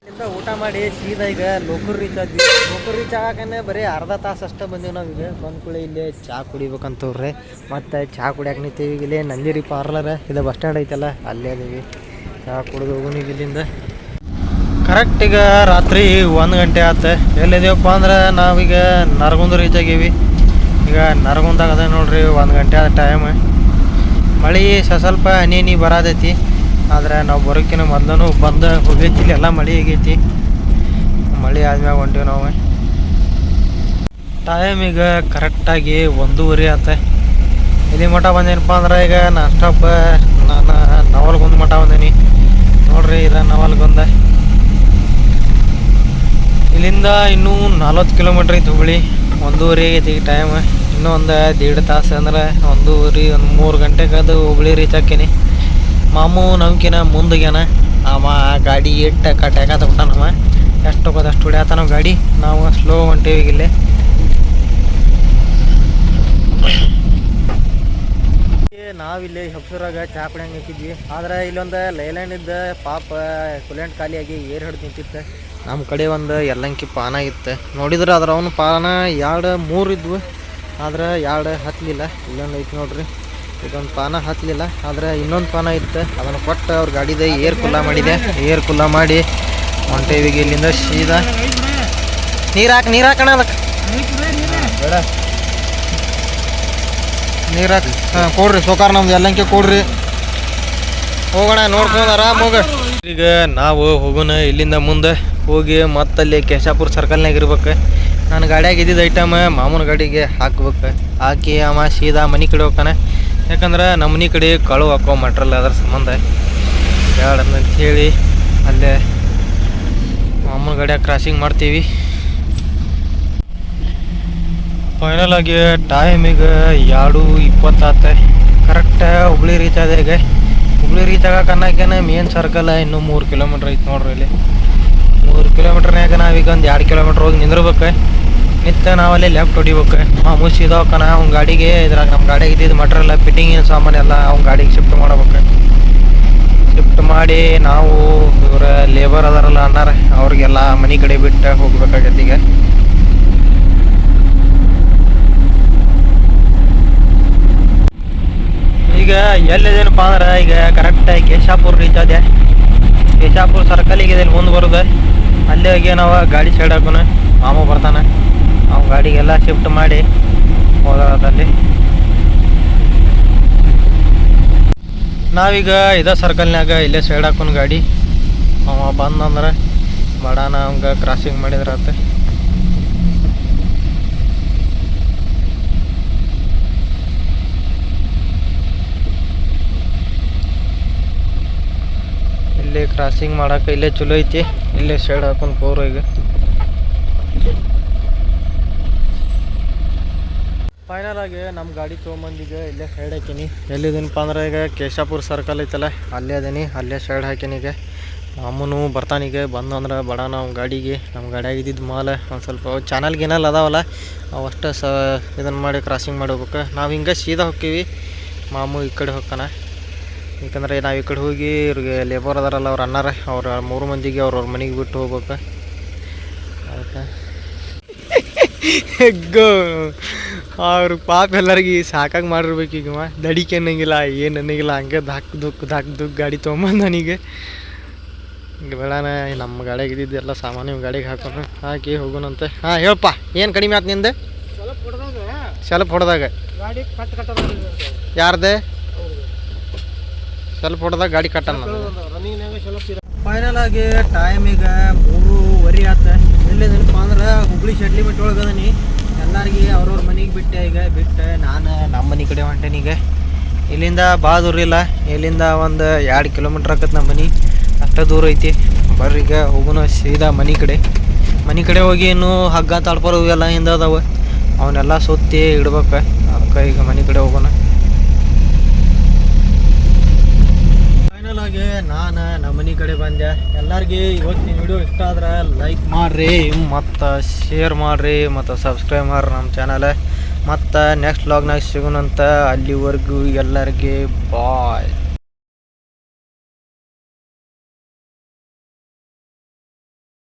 ಇಲ್ಲಿಂದ ಊಟ ಮಾಡಿ, ಸೀದಾ ಈಗ ಲೋಕಲ್ ರೀಚ್ ಆದ್ವಿ ಲೋಕರ್ ರೀಚ್ ಆಗಕನೆ ಬರೀ ಅರ್ಧ ತಾಸು ಅಷ್ಟೇ ಬಂದೀವಿ ನಾವು ಈಗ ಬಂದ ಕೂಡ ಇಲ್ಲೇ ಚಹಾ ಕುಡಿಬೇಕಂತವ್ರಿ. ಮತ್ತೆ ಚಹಾ ಕುಡಿಯಕ್ಕೆ ನಿಂತೀವಿ ಇಲ್ಲೇ ನಂದಿರಿ ಪಾರ್ಲರ್ ಇದು ಬಸ್ ಸ್ಟ್ಯಾಂಡ್ ಐತಲ್ಲ, ಅಲ್ಲೇ ಅದೀವಿ. ಚಹಾ ಕುಡಿದು ಹೋಗೋಣ ಇಲ್ಲಿಂದ. ಕರೆಕ್ಟ್ ಈಗ ರಾತ್ರಿ ಒಂದು ಗಂಟೆ ಆತ. ಎಲ್ಲಿದ್ದೀವಪ್ಪ ಅಂದ್ರೆ ನಾವೀಗ ನರಗುಂದ ರೀಚ್ ಆಗೀವಿ. ಈಗ ನರಗುಂದಾಗ ಅದ ನೋಡ್ರಿ ಒಂದು ಗಂಟೆ ಆದ ಟೈಮ್ ಮಳೆ ಸ್ವಲ್ಪ ಹನಿ ಹನಿ ಬರತೈತಿ. ಆದ್ರೆ ನಾವು ಬರೋಕ್ಕಿಂತ ಮೊದಲೂ ಬಂದು ಹೋಗೈತಿ ಇಲ್ಲಿ ಎಲ್ಲ ಮಳೆ ಆಗೈತಿ. ಮಳೆ ಆದ್ಮ್ಯಾಗ ಹೊಂಟೀವಿ ನಾವು. ಟೈಮ್ ಈಗ ಕರೆಕ್ಟಾಗಿ ಒಂದೂವರೆ ಆತ. ಇಲ್ಲಿ ಮಠ ಬಂದೇನಪ್ಪ ಅಂದ್ರೆ ಈಗ ನಾಷ್ಟಪ್ಪ ನಾನು ನವಲ್ಗೊಂದು ಮಠ ಬಂದೀನಿ. ನೋಡ್ರಿ ಇದು ನವಲ್ಗೊಂದ. ಇಲ್ಲಿಂದ ಇನ್ನೂ ನಲ್ವತ್ತು ಕಿಲೋಮೀಟ್ರ್ ಐತಿ ಹುಬ್ಳಿ. ಒಂದೂವರೆ ಐತಿ ಟೈಮ್ ಇನ್ನೂ ಒಂದು ದೇಡ್ ತಾಸು ಅಂದ್ರೆ ಒಂದೂವರೆ, ಒಂದು ಮೂರು ಗಂಟೆಗೆ ಅದು ಹುಬ್ಳಿ ರೀಚ್ ಆಕೀನಿ ಮಾಮು ನಮ್ಕಿನ ಮುಂದಗ್ಯಾನ ಅವ ಗಾಡಿ ಇಟ್ಟ ಕಟ್ಟಾಕತ್ತ ಬಿಟ್ಟಾನವ ಎಷ್ಟು ಹೋಗೋದು ಅಷ್ಟು ನಾವು ಗಾಡಿ. ನಾವು ಸ್ಲೋ ಹೊಂಟೇವಿ ಇಲ್ಲೇ. ನಾವಿಲ್ಲಿ ಹೆಪ್ಸೂರಾಗ ಚಾ ಕುಡಿಯಂಗೆ ನಿಂತಿದ್ವಿ. ಆದ್ರೆ ಇಲ್ಲೊಂದು ಲೈಲ್ಯಾಂಡ್ ಇದ್ದ ಪಾಪ ಕುಲೆಂಟ್ ಖಾಲಿಯಾಗಿ ಏರ್ ಹಿಡ್ದು ನಿಂತಿತ್ತು. ನಮ್ಮ ಕಡೆ ಒಂದು ಎಲ್ಲಂಕಿ ಪಾನ ಇತ್ತು. ನೋಡಿದ್ರೆ ಅದ್ರ ಅವನು ಪಾನ ಎರಡು ಮೂರು ಇದ್ವು. ಆದ್ರೆ ಎರಡು ಹತ್ತಲಿಲ್ಲ ಇಲ್ಲೊಂದು ಐತಿ ನೋಡ್ರಿ. ಇದೊಂದು ಪಾನ ಹತ್ತಲಿಲ್ಲ ಆದ್ರೆ ಇನ್ನೊಂದು ಪಾನ ಇತ್ತು. ಅದನ್ನು ಕೊಟ್ಟು ಅವ್ರ ಗಾಡಿದೆ ಏರ್ ಕುಲ್ಲ ಮಾಡಿದೆ. ಏರ್ ಕುಲ್ಲ ಮಾಡಿ ಹೊಂಟೇವಿಗೆ ಇಲ್ಲಿಂದ ಸೀದಾ ನೀರು ಹಾಕಿ, ನೀರು ಹಾಕೋಣ ಅದಕ್ಕೆ. ಬೇಡ. ನೀರು ಹಾಕಿ, ಹಾಂ, ಕೊಡ್ರಿ, ಸೋಕಾರ ನಮ್ದು ಎಲ್ಲಂಕೆ ಕೊಡ್ರಿ. ಹೋಗೋಣ, ನೋಡ್ಕೊಂಡು ಆರಾಮ್ ಹೋಗ. ಈಗ ನಾವು ಹೋಗೋಣ ಇಲ್ಲಿಂದ ಮುಂದೆ. ಹೋಗಿ ಮತ್ತಲ್ಲಿ ಕೇಶಾಪುರ ಸರ್ಕಲ್ನಾಗ ಇರ್ಬೇಕು. ನಾನು ಗಾಡಿಯಾಗ ಇದ್ದಿದ್ದು ಐಟಮ್ ಮಾಮೂನ ಗಾಡಿಗೆ ಹಾಕ್ಬೇಕು. ಹಾಕಿ ಅವ ಸೀದಾ ಮನೆ ಕಡೆ ಹೋಗ್ತಾನ. ಯಾಕಂದ್ರೆ ನಮ್ಮನಿ ಕಡೆ ಕಳು ಹಾಕೋ ಮಟ್ರಲ್ಲ ಅದ್ರ ಸಂಬಂಧ ಅಂತ ಹೇಳಿ ಅಲ್ಲೇ ಮಾಮೂಲು ಗಾಡಿಯಾಗ ಕ್ರಾಸಿಂಗ್ ಮಾಡ್ತೀವಿ. ಫೈನಲ್ ಆಗಿ ಟೈಮಿಗೆ ಎರಡು ಇಪ್ಪತ್ತಾತ ಕರೆಕ್ಟ್ ಹುಬ್ಳಿ ರೀಚ್ ಆದ ಈಗ. ಹುಬ್ಳಿ ರೀಚ್ ಆಗ ಅನ್ನೋಕೇನೆ ಮೇನ್ ಸರ್ಕಲ್ ಇನ್ನು ಮೂರು ಕಿಲೋಮೀಟ್ರ್ ಐತೆ ನೋಡ್ರಿ ಇಲ್ಲಿ. ಮೂರು ಕಿಲೋಮೀಟ್ರ್ನಾಗ ನಾವೀಗ ಒಂದು ಎರಡು ಕಿಲೋಮೀಟ್ರ್ ಹೋಗಿ ನಿಂದಿರ್ಬೇಕು. ನಿಂತ ನಾವಲ್ಲಿ ಲೆಫ್ಟ್ ಹೊಡಿಬೇಕು. ಮಾಮೂ ಸೀದಾ ಹೋಗ್ಕನ ಅವ್ನ ಗಾಡಿಗೆ ಇದ್ರಾಗ ನಮ್ಮ ಗಾಡಿಗೆ ಇದ್ದಿದ್ದು ಮಟ್ರೆಲ್ಲ ಫಿಟ್ಟಿಂಗಿನ ಸಾಮಾನು ಎಲ್ಲ ಅವ್ನ ಗಾಡಿಗೆ ಶಿಫ್ಟ್ ಮಾಡ್ಬೇಕು. ಶಿಫ್ಟ್ ಮಾಡಿ ನಾವು ಇವ್ರ ಲೇಬರ್ ಅದಾರಲ್ಲ ಅನ್ನಾರ ಅವ್ರಿಗೆಲ್ಲ ಮನೆ ಕಡೆ ಬಿಟ್ಟು ಹೋಗ್ಬೇಕಾಗೈತಿ ಈಗ. ಈಗ ಎಲ್ಲಿದೇನಪ್ಪ ಅಂದ್ರೆ, ಈಗ ಕರೆಕ್ಟ್ ಕೇಶಾಪುರ ರೀಚ್ ಆದೆ. ಕೇಶಾಪುರ ಸರ್ಕಲಿಗೆ ಇದೆ ಮುಂದೆ ಬರೋದು. ಅಲ್ಲೇ ಹೋಗಿ ನಾವು ಗಾಡಿ ಸೈಡ್ ಹಾಕೋಣ. ಮಾಮ ಬರ್ತಾನೆ. ಅವ್ನ ಗಾಡಿಗೆಲ್ಲ ಶಿಫ್ಟ್ ಮಾಡಿ ಹೋಗೋದಲ್ಲಿ ನಾವೀಗ ಇದೇ ಸರ್ಕಲ್ನಾಗ ಇಲ್ಲೇ ಸೈಡ್ ಹಾಕೊಂಡು ಗಾಡಿ. ಅವ ಬಂದಂದ್ರೆ ಬಡಾನ ಅವಂಗ ಕ್ರಾಸಿಂಗ್ ಮಾಡಿದ್ರತ್ತೆ ಇಲ್ಲೇ ಕ್ರಾಸಿಂಗ್ ಮಾಡಕ್ಕೆ ಇಲ್ಲೇ ಚಲೋ ಐತಿ. ಇಲ್ಲೇ ಸೈಡ್ ಹಾಕೊಂಡು ಪೋರು ಈಗ. ಫೈನಲ್ ಆಗಿ ನಮ್ಮ ಗಾಡಿ ತೊಗೊಂಬಂದಿದ್ದೆ ಇಲ್ಲೇ ಸೈಡ್ ಹಾಕೀನಿ. ಎಲ್ಲಿದ್ದೀನಪ್ಪ ಅಂದ್ರೆ ಈಗ ಕೇಶಾಪುರ ಸರ್ಕಲ್ ಐತಲ್ಲ, ಅಲ್ಲೇ ಅದೀನಿ, ಅಲ್ಲೇ ಸೈಡ್ ಈಗ. ಮಾಮೂನು ಬರ್ತಾನೀಗ ಬಂದು ಅಂದ್ರೆ ಬಡ ನಮ್ಮ ಗಾಡಿಗೆ. ನಮ್ಮ ಗಾಡಿಯಾಗ ಇದ್ದಿದ್ದು ಮಾಲ ಒಂದು ಸ್ವಲ್ಪ ಚಾನಲ್ ಗಿನಲ್ ಅದಾವಲ್ಲ, ಅವಷ್ಟು ಸ ಇದನ್ನು ಮಾಡಿ ಕ್ರಾಸಿಂಗ್ ಮಾಡಿ ಹೋಗ್ಬೇಕು. ನಾವು ಹಿಂಗೆ ಸೀದಾ ಹೋಗ್ತೀವಿ, ಮಾಮು ಈ ಕಡೆ ಹೋಗ್ತಾನೆ. ಯಾಕಂದ್ರೆ ನಾವು ಈ ಕಡೆ ಹೋಗಿ ಇವ್ರಿಗೆ ಲೇಬರ್ ಅದಾರಲ್ಲ ಅವ್ರು ಅನ್ನಾರ ಅವ್ರ ಮೂರು ಮಂದಿಗೆ ಅವ್ರವ್ರ ಮನೆಗೆ ಬಿಟ್ಟು ಹೋಗ್ಬೇಕು. ಅದಕ್ಕೆ. ಅವ್ರ ಪಾಪ ಎಲ್ಲರಿಗೆ ಸಾಕಾಗಿ ಮಾಡಿರ್ಬೇಕು ಈಗ ದಡಿಕೆ ಅನ್ನಂಗಿಲ್ಲ ಏನು ಅನ್ನಂಗಿಲ್ಲ ಹಂಗೆ ದಾಕ್ ದುಕ್ ದಾಕ್ ದುಕ್ ಗಾಡಿ ತೊಗೊಂಬಂದು ನನಗೆ. ಈಗ ಬೇಡಾನ ನಮ್ಮ ಗಾಡಿಯಾಗ ಇದ್ದಿದ್ದು ಎಲ್ಲ ಸಾಮಾನು ಇವ್ ಗಾಡಿಗೆ ಹಾಕೋಣ ಹಾಕಿ ಹೋಗೋಣಂತೆ. ಹಾಂ ಹೇಳಪ್ಪ ಏನು ಕಡಿಮೆ ಆತು ನಿಂದೆ? ಸ್ವಲ್ಪ ಹೊಡೆದಾಗ. ಯಾರ್ದೆ? ಸ್ವಲ್ಪ ಹೊಡೆದಾಗ ಗಾಡಿ ಕಟ್ಟಣ ಫೈನಲ್ ಆಗಿ ಟೈಮ್ ಈಗ ಮೂರುವರೆ ಆತ. ಎಲ್ಲಿದನಪ್ಪ ಅಂದ್ರೆ ಹುಬ್ಳಿ ಶಡ್ಲಿ ಬಿಟ್ಟು ಒಳಗೆ ಅದನಿ. ಎಲ್ಲರಿಗೆ ಅವ್ರವ್ರ ಮನೆಗೆ ಬಿಟ್ಟೆ ಈಗ, ಬಿಟ್ಟೆ. ನಾನು ನಮ್ಮ ಮನೆ ಕಡೆ ಹೊಂಟೇನೆ ಈಗ. ಇಲ್ಲಿಂದ ಭಾಳ ದೂರ ಇಲ್ಲ. ಇಲ್ಲಿಂದ ಒಂದು ಎರಡು ಕಿಲೋಮೀಟ್ರ್ ಆಗತ್ತೆ ನಮ್ಮ ಮನೆ. ಅಷ್ಟು ದೂರ ಐತಿ. ಬರ್ರಿ ಈಗ ಹೋಗೋಣ ಸೀದಾ ಮನೆ ಕಡೆ. ಮನೆ ಕಡೆ ಹೋಗಿ ಏನು ಹಗ್ಗ ತಡ್ಪರು ಎಲ್ಲ ಹಿಂದೆ ಅದಾವೆ. ಅವನ್ನೆಲ್ಲ ಸುತ್ತಿ ಇಡ್ಬೇಕು. ಅದಕ್ಕೆ ಈಗ ಮನೆ ಕಡೆ ಹೋಗೋಣ. ಫೈನಲ್ ಆಗಿ ನಾನು ನಮ್ಮ ಕಡೆ ಬಂದೆ. ಎಲ್ಲರಿಗೆ ಇವತ್ತಿನ ವಿಡಿಯೋ ಇಷ್ಟ ಆದ್ರೆ ಲೈಕ್ ಮಾಡಿರಿ, ಮತ್ತು ಶೇರ್ ಮಾಡಿರಿ, ಮತ್ತು ಸಬ್ಸ್ಕ್ರೈಬ್ ಮಾಡ್ರಿ ನಮ್ಮ ಚಾನಲ್ ಮತ್ತು ನೆಕ್ಸ್ಟ್ ವ್ಲಾಗ್ನಾಗ ಸಿಗೋಣಂತ ಅಲ್ಲಿವರೆಗೂ ಎಲ್ಲರಿಗೆ ಬಾಯ್